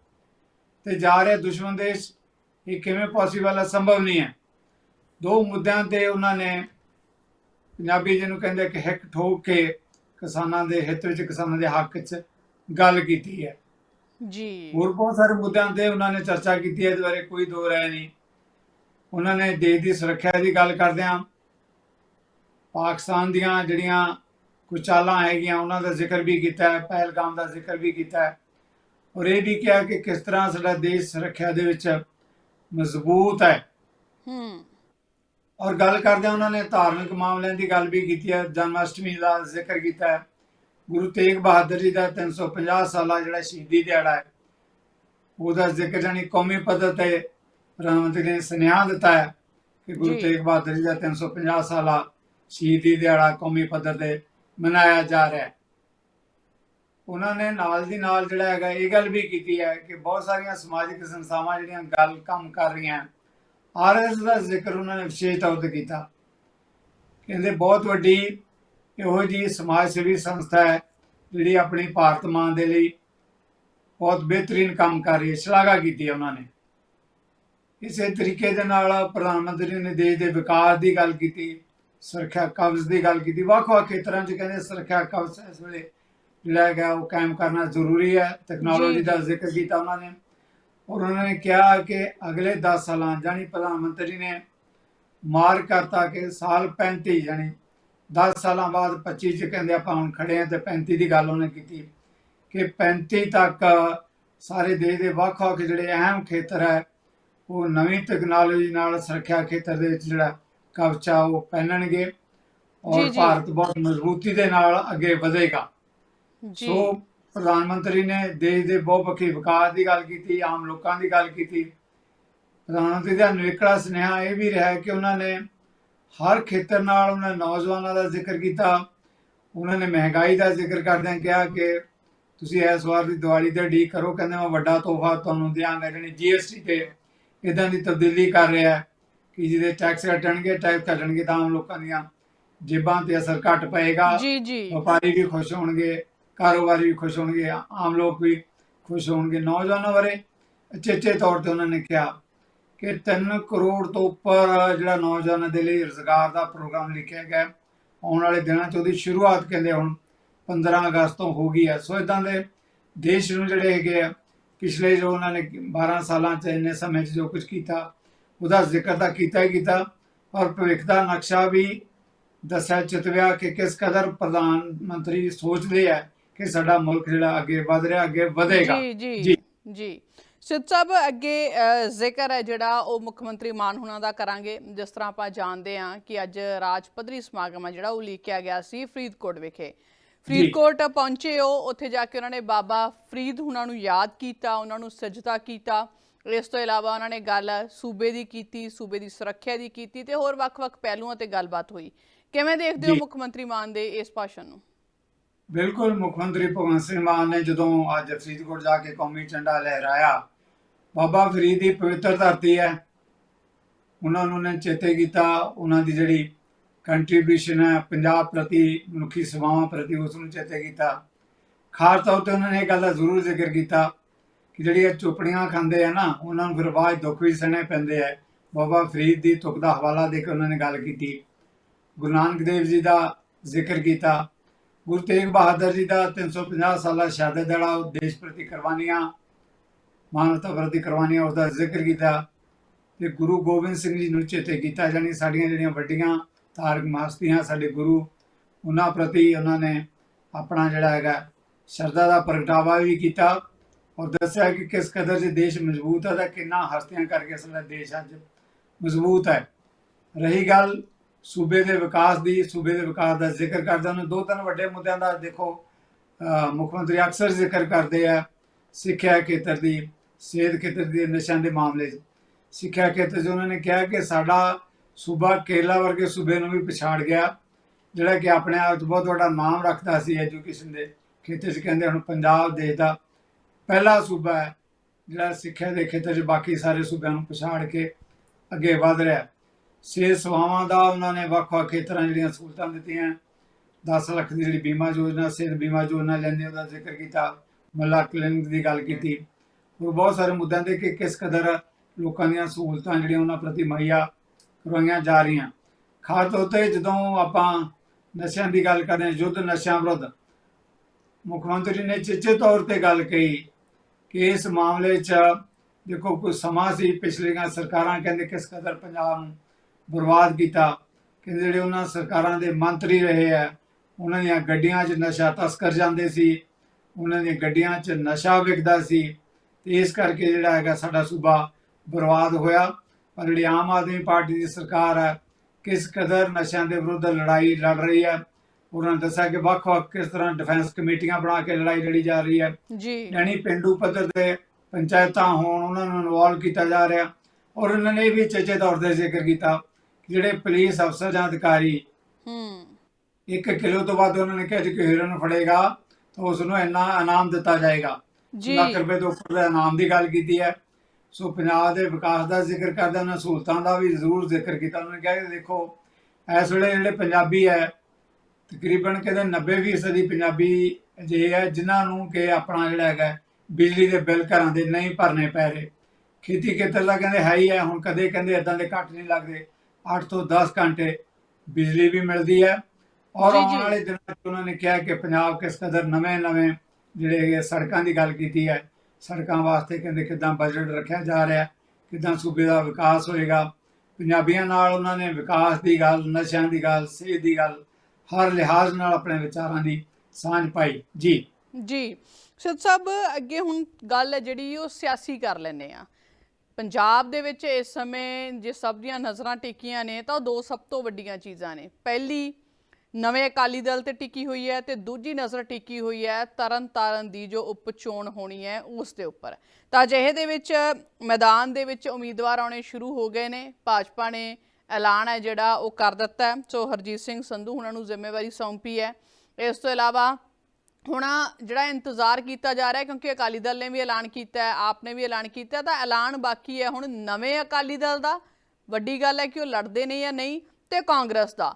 ਤੇ ਜਾ ਰਹੇ ਦੁਸ਼ਮਣ ਦੇਸ਼, ਇਹ ਕਿਵੇਂ ਪੋਸੀਬਲ ਹੈ ਸੰਭਵ ਨਹੀਂ ਹੈ। ਦੋ ਮੁੱਦਿਆਂ ਤੇ ਉਹਨਾਂ ਨੇ ਪੰਜਾਬੀ ਜਿਹਨੂੰ ਕਹਿੰਦੇ ਕਿ ਹਿੱਕ ਠੋਕ ਕੇ ਕਿਸਾਨਾਂ ਦੇ ਹਿੱਤ ਵਿੱਚ, ਕਿਸਾਨਾਂ ਦੇ ਹੱਕ 'ਚ ਗੱਲ ਕੀਤੀ ਹੈ। ਜੀ। ਹੋਰ ਬਹੁਤ ਸਾਰੇ ਮੁੱਦਿਆਂ ਤੇ ਉਹਨਾਂ ਨੇ ਚਰਚਾ ਕੀਤੀ ਹੈ ਇਹਦੇ ਬਾਰੇ ਕੋਈ ਦੋ ਰਾਏ ਨਹੀਂ। ਉਹਨਾਂ ਨੇ ਦੇਸ਼ ਦੀ ਸੁਰੱਖਿਆ ਦੀ ਗੱਲ ਕਰਦਿਆਂ ਪਾਕਿਸਤਾਨ ਦੀਆਂ ਜਿਹੜੀਆਂ ਕੁਝ ਚਾਲਾਂ ਹੈਗੀਆਂ ਉਹਨਾਂ ਦਾ ਜ਼ਿਕਰ ਵੀ ਕੀਤਾ ਹੈ ਪਹਿਲਗਾਮ ਦਾ ਜ਼ਿਕਰ ਵੀ ਕੀਤਾ ਹੈ। ਔਰ ਇਹ ਵੀ ਕਿਹਾ ਕਿ ਕਿਸ ਤਰ੍ਹਾਂ ਸਾਡਾ ਦੇਸ਼ ਸੁਰੱਖਿਆ ਦੇ ਵਿੱਚ ਮਜ਼ਬੂਤ ਹੈ। ਹੂੰ। ਔਰ ਗੱਲ ਕਰਦਿਆਂ ਉਹਨਾਂ ਨੇ ਧਾਰਮਿਕ ਮਾਮਲਿਆਂ ਦੀ ਗੱਲ ਵੀ ਕੀਤੀ ਹੈ ਜਨਮ ਅਸ਼ਟਮੀ ਦਾ ਜ਼ਿਕਰ ਕੀਤਾ ਹੈ। ਗੁਰੂ ਤੇਗ ਬਹਾਦਰ ਜੀ ਦਾ 350 ਸਾਲਾ ਜਿਹੜਾ ਸ਼ਹੀਦੀ ਦਿਹਾੜਾ ਹੈ ਉਹਦਾ ਜ਼ਿਕਰ ਜਾਨੀ ਕੌਮੀ ਪੱਧਰ ਤੇ ਪ੍ਰਧਾਨ ਮੰਤਰੀ ਨੇ ਸੁਨੇਹਾ ਦਿੱਤਾ ਹੈ ਕਿ ਗੁਰੂ। ਤੇਗ ਬਹਾਦਰ ਜੀ ਦਾ 350 ਸਾਲਾ ਸ਼ਹੀਦੀ ਦਿਹਾੜਾ ਕੌਮੀ ਪੱਧਰ ਤੇ ਮਨਾਇਆ ਜਾ ਰਿਹਾ ਹੈ ਉਹਨਾਂ ਨੇ ਨਾਲ ਦੀ ਨਾਲ ਜਿਹੜਾ ਹੈਗਾ ਇਹ ਗੱਲ ਵੀ ਕੀਤੀ ਹੈ ਕਿ ਬਹੁਤ ਸਾਰੀਆਂ ਸਮਾਜਿਕ ਸੰਸਥਾਵਾਂ ਜਿਹੜੀਆਂ ਗੱਲ ਕੰਮ ਕਰ ਰਹੀਆਂ ਆਰਐਸ ਦਾ ਜ਼ਿਕਰ ਉਹਨਾਂ ਨੇ ਵਿਸ਼ੇਸ਼ ਤੌਰ ਤੇ ਕੀਤਾ ਕਹਿੰਦੇ ਬਹੁਤ ਵੱਡੀ ਇਹੋ ਜੀ ਸਮਾਜ ਸੇਵੀ ਸੰਸਥਾ ਹੈ ਜਿਹੜੀ ਆਪਣੀ ਭਾਰਤ ਮਾਂ ਦੇ ਲਈ ਬਹੁਤ ਬਿਹਤਰੀਨ ਕੰਮ ਕਰ ਰਹੀ ਹੈ ਸ਼ਲਾਘਾ ਕੀਤੀ ਹੈ ਉਹਨਾਂ ਨੇ ਇਸੇ ਤਰੀਕੇ ਦੇ ਨਾਲ ਪ੍ਰਧਾਨ ਮੰਤਰੀ ਨੇ ਦੇਸ਼ ਦੇ ਵਿਕਾਸ ਦੀ ਗੱਲ ਕੀਤੀ ਸੁਰੱਖਿਆ ਕਵਚ ਦੀ ਗੱਲ ਕੀਤੀ ਵੱਖ-ਵੱਖ ਖੇਤਰਾਂ 'ਚ ਕਹਿੰਦੇ ਸੁਰੱਖਿਆ ਕਵਚ ਇਸ ਵੇਲੇ ਜਿਹੜਾ ਹੈਗਾ ਉਹ ਕਾਇਮ ਕਰਨਾ ਜ਼ਰੂਰੀ ਹੈ ਟੈਕਨੋਲੋਜੀ ਦਾ। ਜ਼ਿਕਰ ਕੀਤਾ ਉਹਨਾਂ ਨੇ ਔਰ ਉਹਨਾਂ ਨੇ ਕਿਹਾ ਕਿ ਅਗਲੇ 10 ਸਾਲਾਂ ਜਾਨੀ ਪ੍ਰਧਾਨ ਮੰਤਰੀ ਨੇ ਮਾਰ ਕਰਤਾ ਕਿ ਸਾਲ 35 ਜਾਨੀ 10 ਸਾਲਾਂ ਬਾਅਦ 25 ਚ ਕਹਿੰਦੇ ਆਪਾਂ ਹੁਣ ਖੜੇ ਆ ਤੇ 35 ਦੀ ਗੱਲ ਉਹਨੇ ਕੀਤੀ ਕਿ 35 ਤੱਕ ਸਾਰੇ ਦੇਸ਼ ਦੇ ਵੱਖ-ਵੱਖ ਜਿਹੜੇ ਅਹਿਮ ਖੇਤਰ ਹੈ ਉਹ ਨਵੀਂ ਟੈਕਨੋਲੋਜੀ ਨਾਲ ਸੁਰੱਖਿਆ ਖੇਤਰ ਦੇ ਵਿੱਚ ਜਿਹੜਾ ਕਵਚਾ ਉਹ ਪਹਿਨਣਗੇ ਔਰ। ਭਾਰਤ ਬਹੁਤ ਮਜ਼ਬੂਤੀ ਦੇ ਨਾਲ ਅੱਗੇ ਵਧੇਗਾ। ਜੀ। ਸੋ ਪ੍ਰਧਾਨ ਮੰਤਰੀ ਨੇ ਦੇਸ਼ ਦੇ ਬਹੁਪੱਖੀ ਵਿਕਾਸ ਦੀ ਗੱਲ ਕੀਤੀ ਆਮ ਲੋਕਾਂ ਦੀ ਗੱਲ ਕੀਤੀ। ਪ੍ਰਧਾਨ ਮੰਤਰੀ ਦਾ ਨਿਵੇਕਲਾ ਸੁਨੇਹਾ ਇਹ ਵੀ ਰਿਹਾ ਕਿ ਉਹਨਾਂ ਨੇ ਹਰ ਖੇਤਰ ਨਾਲ ਉਹਨਾਂ ਨੌਜਵਾਨਾਂ ਦਾ ਜ਼ਿਕਰ ਕੀਤਾ। ਉਹਨਾਂ ਨੇ ਮਹਿੰਗਾਈ ਦਾ ਜ਼ਿਕਰ ਕਰਦਿਆਂ ਕਿਹਾ ਕਿ ਤੁਸੀਂ ਇਸ ਵਾਰ ਦੀ ਦੀਵਾਲੀ ਤੇ ਡੀ ਕਰੋ। ਕਹਿੰਦੇ ਮੈਂ ਵੱਡਾ ਤੋਹਫਾ ਤੁਹਾਨੂੰ ਦਿਆਂਗਾ ਜਿਹੜੀ ਜੀਐਸਟੀ ਤੇ ਇਦਾਂ ਦੀ ਤਬਦੀਲੀ ਕਰ ਰਿਹਾ ਹੈ ਕਿ ਜਿਹਦੇ ਟੈਕਸ ਘਟਣਗੇ ਟੈਕਸ ਘਟਣਗੇ ਤਾਂ ਆਮ ਲੋਕਾਂ ਦੀਆਂ ਜੇਬਾਂ ਤੇ ਅਸਰ ਘਟ ਪਏਗਾ। ਜੀ ਜੀ। ਵਪਾਰੀ ਵੀ ਖੁਸ਼ ਹੋਣਗੇ ਕਾਰੋਬਾਰੀ ਵੀ ਖੁਸ਼ ਹੋਣਗੇ ਆਮ ਲੋਕ ਵੀ ਖੁਸ਼ ਹੋਣਗੇ। ਨੌਜਵਾਨਾਂ ਬਾਰੇ ਅਚੇਚੇ ਤੌਰ ਤੇ ਉਹਨਾਂ ਨੇ ਕਿਹਾ ਕਿ 3 ਕਰੋੜ ਤੋਂ ਉੱਪਰ ਜਿਹੜਾ ਨੌਜਵਾਨਾਂ ਦੇ ਲਈ ਰੋਜ਼ਗਾਰ ਦਾ ਪ੍ਰੋਗਰਾਮ ਲਿਖਿਆ ਗਿਆ। ਆਉਣ ਵਾਲੇ ਦਿਨਾਂ 'ਚ ਉਹਦੀ ਸ਼ੁਰੂਆਤ ਕਹਿੰਦੇ ਹੁਣ 15 ਅਗਸਤ ਤੋਂ ਹੋ ਗਈ ਹੈ ਸੋ ਇਦਾਂ ਦੇ ਦੇਸ਼ ਨੂੰ ਜਿਹੜੇ ਹੈਗੇ ਆ ਪਿਛਲੇ ਜੋ ਉਹਨਾਂ ਨੇ 12 ਸਾਲਾਂ 'ਚ ਇੰਨੇ ਸਮੇਂ 'ਚ ਜੋ ਕੁਝ ਕੀਤਾ ਉਹਦਾ ਜ਼ਿਕਰ ਤਾਂ ਕੀਤਾ ਹੀ ਕੀਤਾ ਔਰ ਭਵਿੱਖ ਦਾ ਨਕਸ਼ਾ ਵੀ ਦੱਸਿਆ ਚਿਤਵਿਆ ਕਿ ਕਿਸ ਕਦਰ ਪ੍ਰਧਾਨ ਮੰਤਰੀ ਸੋਚਦੇ ਆ ਕਿ ਸਾਡਾ ਮੁਲਕ ਜਿਹੜਾ ਅੱਗੇ ਵਧ ਰਿਹਾ ਅੱਗੇ ਵਧੇਗਾ ਜੀ ਜੀ ਜੀ। ਸਿੱਧ ਸਾਹਿਬ ਅੱਗੇ ਜ਼ਿਕਰ ਹੈ ਜਿਹੜਾ ਉਹ ਮੁੱਖ ਮੰਤਰੀ ਮਾਨ ਹੁਣਾਂ ਦਾ ਕਰਾਂਗੇ। ਜਿਸ ਤਰ੍ਹਾਂ ਆਪਾਂ ਜਾਣਦੇ ਹਾਂ ਕਿ ਅੱਜ ਰਾਜ ਪੱਧਰੀ ਸਮਾਗਮ ਹੈ ਜਿਹੜਾ ਉਹ ਲੀਕਿਆ ਗਿਆ ਸੀ ਫਰੀਦਕੋਟ ਵਿਖੇ। ਫਰੀਦਕੋਟ ਪਹੁੰਚੇ ਉਹ ਉੱਥੇ ਜਾ ਕੇ ਉਹਨਾਂ ਨੇ ਬਾਬਾ ਫਰੀਦ ਹੁਣਾਂ ਨੂੰ ਯਾਦ ਕੀਤਾ ਉਹਨਾਂ ਨੂੰ ਸਜਦਾ ਕੀਤਾ। ਇਸ ਤੋਂ ਇਲਾਵਾ ਉਹਨਾਂ ਨੇ ਗੱਲ ਸੂਬੇ ਦੀ ਕੀਤੀ ਸੂਬੇ ਦੀ ਸੁਰੱਖਿਆ ਦੀ ਕੀਤੀ ਤੇ ਹੋਰ ਵੱਖ-ਵੱਖ ਪਹਿਲੂਆਂ ਤੇ ਗੱਲਬਾਤ ਹੋਈ। ਕਿਵੇਂ ਦੇਖਦੇ ਹੋ। ਮੁੱਖ ਮੰਤਰੀ ਮਾਨ ਦੇ ਇਸ ਭਾਸ਼ਣ ਨੂੰ? ਬਿਲਕੁਲ ਮੁੱਖ ਮੰਤਰੀ ਭਗਵੰਤ ਸਿੰਘ ਮਾਨ ਨੇ ਜਦੋਂ ਅੱਜ ਫਰੀਦਕੋਟ ਜਾ ਕੇ ਕੌਮੀ ਝੰਡਾ ਲਹਿਰਾਇਆ ਬਾਬਾ ਫਰੀਦ ਦੀ ਪਵਿੱਤਰ ਧਰਤੀ ਹੈ। ਉਹਨਾਂ ਨੂੰ ਨੇ ਚੇਤੇ ਕੀਤਾ। ਉਹਨਾਂ ਦੀ ਜਿਹੜੀ ਕੰਟਰੀਬਿਊਸ਼ਨ ਹੈ ਪੰਜਾਬ ਪ੍ਰਤੀ ਮਨੁੱਖੀ ਸੇਵਾਵਾਂ ਪ੍ਰਤੀ ਉਸ ਨੂੰ ਚੇਤੇ ਕੀਤਾ। ਖਾਸ ਤੌਰ ਤੇ ਉਹਨਾਂ ਨੇ ਇਹ ਗੱਲ ਦਾ ਜ਼ਰੂਰ ਜ਼ਿਕਰ ਕੀਤਾ ਕਿ ਜਿਹੜੀ ਇਹ ਚੁਪੜੀਆਂ ਖਾਂਦੇ ਆ ਨਾ, ਉਹਨਾਂ ਨੂੰ ਫਿਰ ਬਾਅਦ ਦੁੱਖ ਵੀ ਸਹਿਣੇ ਪੈਂਦੇ ਆ। ਬਾਬਾ ਫਰੀਦ ਦੀ ਤੁਕ ਦਾ ਹਵਾਲਾ ਦੇ ਕੇ ਉਹਨਾਂ ਨੇ ਗੱਲ ਕੀਤੀ। ਗੁਰੂ ਨਾਨਕ ਦੇਵ ਜੀ ਦਾ ਜ਼ਿਕਰ ਕੀਤਾ। ਗੁਰੂ ਤੇਗ ਬਹਾਦਰ ਜੀ ਦਾ 350 ਸਾਲਾ ਸ਼ਹਾਦਤ ਜਿਹੜਾ ਉਹ ਦੇਸ਼ ਪ੍ਰਤੀ ਕੁਰਬਾਨੀਆਂ ਮਾਨਵਤਾ ਪ੍ਰਤੀ ਕੁਰਬਾਨੀਆਂ ਉਸ ਦਾ ਜ਼ਿਕਰ ਕੀਤਾ ਤੇ ਗੁਰੂ ਗੋਬਿੰਦ ਸਿੰਘ ਜੀ ਨੂੰ ਚੇਤੇ ਕੀਤਾ ਜਾਣੀ ਸਾਡੀਆਂ ਜਿਹੜੀਆਂ ਵੱਡੀਆਂ ਧਾਰਮਿਕ ਮਹਸਤੀਆਂ ਸਾਡੇ ਗੁਰੂ, ਉਹਨਾਂ ਪ੍ਰਤੀ ਉਹਨਾਂ ਨੇ ਆਪਣਾ ਜਿਹੜਾ ਹੈਗਾ ਸ਼ਰਧਾ ਦਾ ਪ੍ਰਗਟਾਵਾ ਵੀ ਕੀਤਾ ਔਰ ਦੱਸਿਆ ਕਿ ਕਿਸ ਕਦਰ ਜੇ ਦੇਸ਼ ਮਜ਼ਬੂਤ ਹੈ ਤਾਂ ਕਿੰਨਾ ਹਸਤੀਆਂ ਕਰਕੇ ਸਾਡਾ ਦੇਸ਼ ਅੱਜ ਮਜ਼ਬੂਤ ਹੈ। ਰਹੀ ਗੱਲ ਸੂਬੇ ਦੇ ਵਿਕਾਸ ਦੀ, ਸੂਬੇ ਦੇ ਵਿਕਾਸ ਦਾ ਜ਼ਿਕਰ ਕਰਦੇ ਹਨ ਦੋ ਤਿੰਨ ਵੱਡੇ ਮੁੱਦਿਆਂ ਦਾ ਦੇਖੋ ਮੁੱਖ ਮੰਤਰੀ ਅਕਸਰ ਜ਼ਿਕਰ ਕਰਦੇ ਆ, ਸਿੱਖਿਆ ਖੇਤਰ ਦੀ ਸਿਹਤ ਖੇਤਰ ਦੇ ਨਸ਼ਿਆਂ ਦੇ ਮਾਮਲੇ 'ਚ। ਸਿੱਖਿਆ ਖੇਤਰ 'ਚ ਉਹਨਾਂ ਨੇ ਕਿਹਾ ਕਿ ਸਾਡਾ ਸੂਬਾ ਕੇਰਲਾ ਵਰਗੇ ਸੂਬੇ ਨੂੰ ਵੀ ਪਛਾੜ ਗਿਆ, ਜਿਹੜਾ ਕਿ ਆਪਣੇ ਆਪ 'ਚ ਬਹੁਤ ਵੱਡਾ ਨਾਮ ਰੱਖਦਾ ਸੀ ਐਜੂਕੇਸ਼ਨ ਦੇ ਖੇਤਰ 'ਚ। ਕਹਿੰਦੇ ਹੁਣ ਪੰਜਾਬ ਦੇਸ਼ ਦਾ ਪਹਿਲਾ ਸੂਬਾ ਹੈ, ਜਿਹੜਾ ਸਿੱਖਿਆ ਦੇ ਖੇਤਰ 'ਚ ਬਾਕੀ ਸਾਰੇ ਸੂਬਿਆਂ ਨੂੰ ਪਛਾੜ ਕੇ ਅੱਗੇ ਵਧ ਰਿਹਾ ਸਿਹਤ ਸੇਵਾਵਾਂ ਦਾ ਉਹਨਾਂ ਨੇ ਵੱਖ-ਵੱਖ ਖੇਤਰਾਂ ਜਿਹੜੀਆਂ ਸਹੂਲਤਾਂ ਦਿੱਤੀਆਂ 10 ਲੱਖ ਦੀ ਜਿਹੜੀ ਬੀਮਾ ਯੋਜਨਾ, ਸਿਹਤ ਬੀਮਾ ਯੋਜਨਾ ਲੈਂਦੇ ਉਹਦਾ ਜ਼ਿਕਰ ਕੀਤਾ, ਮੱਲਾ ਕਲੀਨਿਕ ਦੀ ਗੱਲ ਕੀਤੀ। ਹੋਰ ਬਹੁਤ ਸਾਰੇ ਮੁੱਦਿਆਂ ਤੇ ਕਿ ਕਿਸ ਕਦਰ ਲੋਕਾਂ ਦੀਆਂ ਸਹੂਲਤਾਂ ਜਿਹੜੀਆਂ ਉਹਨਾਂ ਪ੍ਰਤੀ ਮੁਹੱਈਆ ਕਰਵਾਈਆਂ ਜਾ ਰਹੀਆਂ। ਖਾਸ ਤੌਰ ਤੇ ਜਦੋਂ ਆਪਾਂ ਨਸ਼ਿਆਂ ਦੀ ਗੱਲ ਕਰਦੇ ਹਾਂ, ਯੁੱਧ ਨਸ਼ਿਆਂ ਵਿਰੁੱਧ, ਮੁੱਖ ਮੰਤਰੀ ਨੇ ਚਿੱਚੇ ਤੌਰ ਤੇ ਗੱਲ ਕਹੀ ਕਿ ਇਸ ਮਾਮਲੇ 'ਚ ਦੇਖੋ, ਕੋਈ ਸਮਾਂ ਸੀ, ਪਿਛਲੀਆਂ ਸਰਕਾਰਾਂ ਕਹਿੰਦੇ ਕਿਸ ਕਦਰ ਪੰਜਾਬ ਨੂੰ ਬਰਬਾਦ ਕੀਤਾ। ਕਿ ਜਿਹੜੇ ਉਹਨਾਂ ਸਰਕਾਰਾਂ ਦੇ ਮੰਤਰੀ ਰਹੇ ਆ, ਉਹਨਾਂ ਦੀਆਂ ਗੱਡੀਆਂ 'ਚ ਨਸ਼ਾ ਤਸਕਰ ਜਾਂਦੇ ਸੀ, ਉਹਨਾਂ ਦੀਆਂ ਗੱਡੀਆਂ 'ਚ ਨਸ਼ਾ ਵਿਕਦਾ ਸੀ। ਤੇ ਇਸ ਕਰਕੇ ਜਿਹੜਾ ਹੈਗਾ ਸਾਡਾ ਸੂਬਾ ਬਰਬਾਦ ਹੋਇਆ। ਪਰ ਜਿਹੜੀ ਆਮ ਆਦਮੀ ਪਾਰਟੀ ਦੀ ਸਰਕਾਰ ਹੈ ਕਿਸ ਕਦਰ ਨਸ਼ਿਆਂ ਦੇ ਵਿਰੁੱਧ ਲੜਾਈ ਲੜ ਰਹੀ ਹੈ ਉਹਨਾਂ ਨੇ ਦੱਸਿਆ ਕਿ ਵੱਖ-ਵੱਖ ਕਿਸ ਤਰ੍ਹਾਂ ਡਿਫੈਂਸ ਕਮੇਟੀਆਂ ਬਣਾ ਕੇ ਲੜਾਈ ਲੜੀ ਜਾ ਰਹੀ ਹੈ। ਜੀ। ਯਾਨੀ ਪਿੰਡੂ ਪੱਧਰ ਤੇ ਪੰਚਾਇਤਾਂ ਹੋਣ ਉਹਨਾਂ ਨੂੰ ਇਨਵੋਲਵ ਕੀਤਾ ਜਾ ਰਿਹਾ ਔਰ ਉਹਨਾਂ ਨੇ ਵੀ ਚੇਚੇ ਤੌਰ ਤੇ ਜ਼ਿਕਰ ਕੀਤਾ ਕਿ ਜਿਹੜੇ ਪੁਲਿਸ ਅਫਸਰ ਜਾਂ ਅਧਿਕਾਰੀ ਹੂੰ। ਇੱਕ ਕਿਲੋ ਤੋਂ ਵੱਧ ਉਹਨਾਂ ਨੇ ਕਿਹਾ ਜੇ ਕੋਈ ਹੀਰੋਇਨ ਫੜੇਗਾ ਤਾਂ ਉਸ ਨੂੰ ਇੰਨਾ ਇਨਾਮ ਦਿੱਤਾ ਜਾਏਗਾ। ਜੀ। ਲੱਖ ਰੁਪਏ ਤੋਂ ਉੱਪਰ ਦਾ ਇਨਾਮ ਦੀ ਗੱਲ ਕੀਤੀ ਹੈ। ਸੋ ਪੰਜਾਬ ਦੇ ਵਿਕਾਸ ਦਾ ਜ਼ਿਕਰ ਕਰਦੇ ਉਹਨਾਂ ਸਹੂਲਤਾਂ ਦਾ ਵੀ ਜ਼ਰੂਰ ਜ਼ਿਕਰ ਕੀਤਾ। ਉਹਨਾਂ ਨੇ ਕਿਹਾ ਕਿ ਦੇਖੋ ਇਸ ਵੇਲੇ ਜਿਹੜੇ ਪੰਜਾਬੀ ਹੈ ਤਕਰੀਬਨ ਕਹਿੰਦੇ 90% ਦੀ ਪੰਜਾਬੀ ਅਜਿਹੇ ਹੈ ਜਿਨ੍ਹਾਂ ਨੂੰ ਕਿ ਆਪਣਾ ਜਿਹੜਾ ਹੈਗਾ ਬਿਜਲੀ ਦੇ ਬਿੱਲ ਘਰਾਂ ਦੇ ਨਹੀਂ ਭਰਨੇ ਪੈ ਰਹੇ। ਖੇਤੀ ਖੇਤਰ ਦਾ ਕਹਿੰਦੇ ਹੈ ਹੀ ਹੈ ਹੁਣ ਕਦੇ ਕਹਿੰਦੇ ਇਦਾਂ ਦੇ ਘੱਟ ਨਹੀਂ ਲੱਗਦੇ। 8 ਤੋਂ 10 ਘੰਟੇ ਬਿਜਲੀ ਵੀ ਮਿਲਦੀ ਹੈ। ਔਰ ਜੀ, ਆਉਣ ਜੀ। ਵਾਲੇ ਦਿਨਾਂ 'ਚ ਉਹਨਾਂ ਨੇ ਕਿਹਾ ਕਿ ਪੰਜਾਬ ਕਿਸ ਕਦਰ ਨਵੇਂ-ਨਵੇਂ ਜਿਹੜੇ ਹੈਗੇ ਸੜਕਾਂ ਦੀ ਗੱਲ ਕੀਤੀ ਹੈ, ਸੜਕਾਂ ਵਾਸਤੇ ਕਹਿੰਦੇ ਕਿਦਾਂ ਬਜਟ ਰੱਖਿਆ ਜਾ ਰਿਹਾ, ਕਿਦਾਂ ਸੂਬੇ ਦਾ ਵਿਕਾਸ ਹੋਏਗਾ, ਪੰਜਾਬੀਆਂ ਨਾਲ ਉਹਨਾਂ ਨੇ ਵਿਕਾਸ ਦੀ ਗੱਲ, ਨਸ਼ਿਆਂ ਦੀ ਗੱਲ, ਸਿਹਤ ਦੀ ਗੱਲ, ਹਰ ਲਿਹਾਜ਼ ਨਾਲ ਆਪਣੇ ਵਿਚਾਰਾਂ ਦੀ ਸਾਂਝ ਪਾਈ। ਜੀ। ਜੀ, ਸਿੱਧ ਸਾਹਿਬ, ਅੱਗੇ ਹੁਣ ਗੱਲ ਹੈ ਜਿਹੜੀ ਉਹ ਸਿਆਸੀ ਕਰ ਲੈਨੇ ਆ ਪੰਜਾਬ ਦੇ ਵਿੱਚ ਇਸ ਸਮੇਂ ਜੇ ਸਭ ਦੀਆਂ ਨਜ਼ਰਾਂ ਟੇਕੀਆਂ ਨੇ, ਤਾਂ ਉਹ ਦੋ ਸਭ ਤੋਂ ਵੱਡੀਆਂ ਚੀਜ਼ਾਂ ਨੇ। ਪਹਿਲੀ ਨਵੇਂ ਅਕਾਲੀ ਦਲ ਤੇ ਟਿੱਕੀ ਹੋਈ ਹੈ ਤੇ ਦੂਜੀ ਨਜ਼ਰ ਟਿੱਕੀ ਹੋਈ ਹੈ ਤਰਨ ਤਾਰਨ ਦੀ ਜੋ ਉਪ ਚੋਣ ਹੋਣੀ ਹੈ ਉਸ ਦੇ ਉੱਪਰ। ਤਾਂ ਅਜਿਹੇ ਦੇ ਵਿੱਚ ਮੈਦਾਨ ਦੇ ਵਿੱਚ ਉਮੀਦਵਾਰ ਆਉਣੇ ਸ਼ੁਰੂ ਹੋ ਗਏ ਨੇ। ਭਾਜਪਾ ਨੇ ਐਲਾਨ ਹੈ ਜਿਹੜਾ ਉਹ ਕਰ ਦਿੱਤਾ ਹੈ। ਸੋ ਹਰਜੀਤ ਸਿੰਘ ਸੰਧੂ ਉਹਨਾਂ ਨੂੰ ਜ਼ਿੰਮੇਵਾਰੀ ਸੌਂਪੀ ਹੈ। ਇਸ ਤੋਂ ਇਲਾਵਾ ਹੁਣ ਜਿਹੜਾ ਇੰਤਜ਼ਾਰ ਕੀਤਾ ਜਾ ਰਿਹਾ ਕਿਉਂਕਿ ਅਕਾਲੀ ਦਲ ਨੇ ਵੀ ਐਲਾਨ ਕੀਤਾ ਹੈ, ਆਪ ਨੇ ਵੀ ਐਲਾਨ ਕੀਤਾ ਤਾਂ ਐਲਾਨ ਬਾਕੀ ਹੈ ਹੁਣ ਨਵੇਂ ਅਕਾਲੀ ਦਲ ਦਾ। ਵੱਡੀ ਗੱਲ ਹੈ ਕਿ ਉਹ ਲੜਦੇ ਨੇ ਜਾਂ ਨਹੀਂ ਤੇ ਕਾਂਗਰਸ ਦਾ।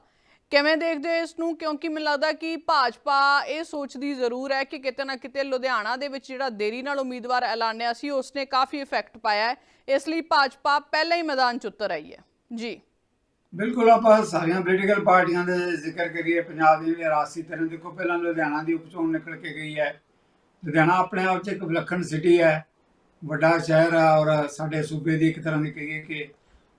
ਕਿਵੇਂ ਦੇਖਦੇ ਹੋ ਇਸ ਨੂੰ? ਕਿਉਂਕਿ ਮੈਨੂੰ ਲੱਗਦਾ ਕਿ ਭਾਜਪਾ ਇਹ ਸੋਚਦੀ ਜ਼ਰੂਰ ਹੈ ਕਿ ਕਿਤੇ ਨਾ ਕਿਤੇ ਲੁਧਿਆਣਾ ਦੇ ਵਿੱਚ ਜਿਹੜਾ ਦੇਰੀ ਨਾਲ ਉਮੀਦਵਾਰ ਐਲਾਨਿਆ ਸੀ, ਉਸਨੇ ਕਾਫੀ ਇਫੈਕਟ ਪਾਇਆ ਹੈ। ਇਸ ਲਈ ਭਾਜਪਾ ਪਹਿਲਾਂ ਹੀ ਮੈਦਾਨ 'ਚ ਉਤਰ ਆਈ ਹੈ। ਜੀ। ਬਿਲਕੁਲ, ਆਪਾਂ ਸਾਰੀਆਂ ਪੋਲੀਟੀਕਲ ਪਾਰਟੀਆਂ ਦੇ ਜ਼ਿਕਰ ਕਰੀਏ, ਪੰਜਾਬ ਦੀ ਜਿਹੜੀ ਰਾਸੀ ਤਰ੍ਹਾਂ ਦੇਖੋ, ਪਹਿਲਾਂ ਲੁਧਿਆਣਾ ਦੀ ਉਪਚੋਣ ਨਿਕਲ ਕੇ ਗਈ ਹੈ। ਲੁਧਿਆਣਾ ਆਪਣੇ ਆਪ 'ਚ ਇੱਕ ਵਿਲੱਖਣ ਸਿਟੀ ਹੈ। ਵੱਡਾ ਸ਼ਹਿਰ ਹੈ ਔਰ ਸਾਡੇ ਸੂਬੇ ਦੀ ਇੱਕ ਤਰ੍ਹਾਂ ਦੀ ਕਹੀਏ ਕਿ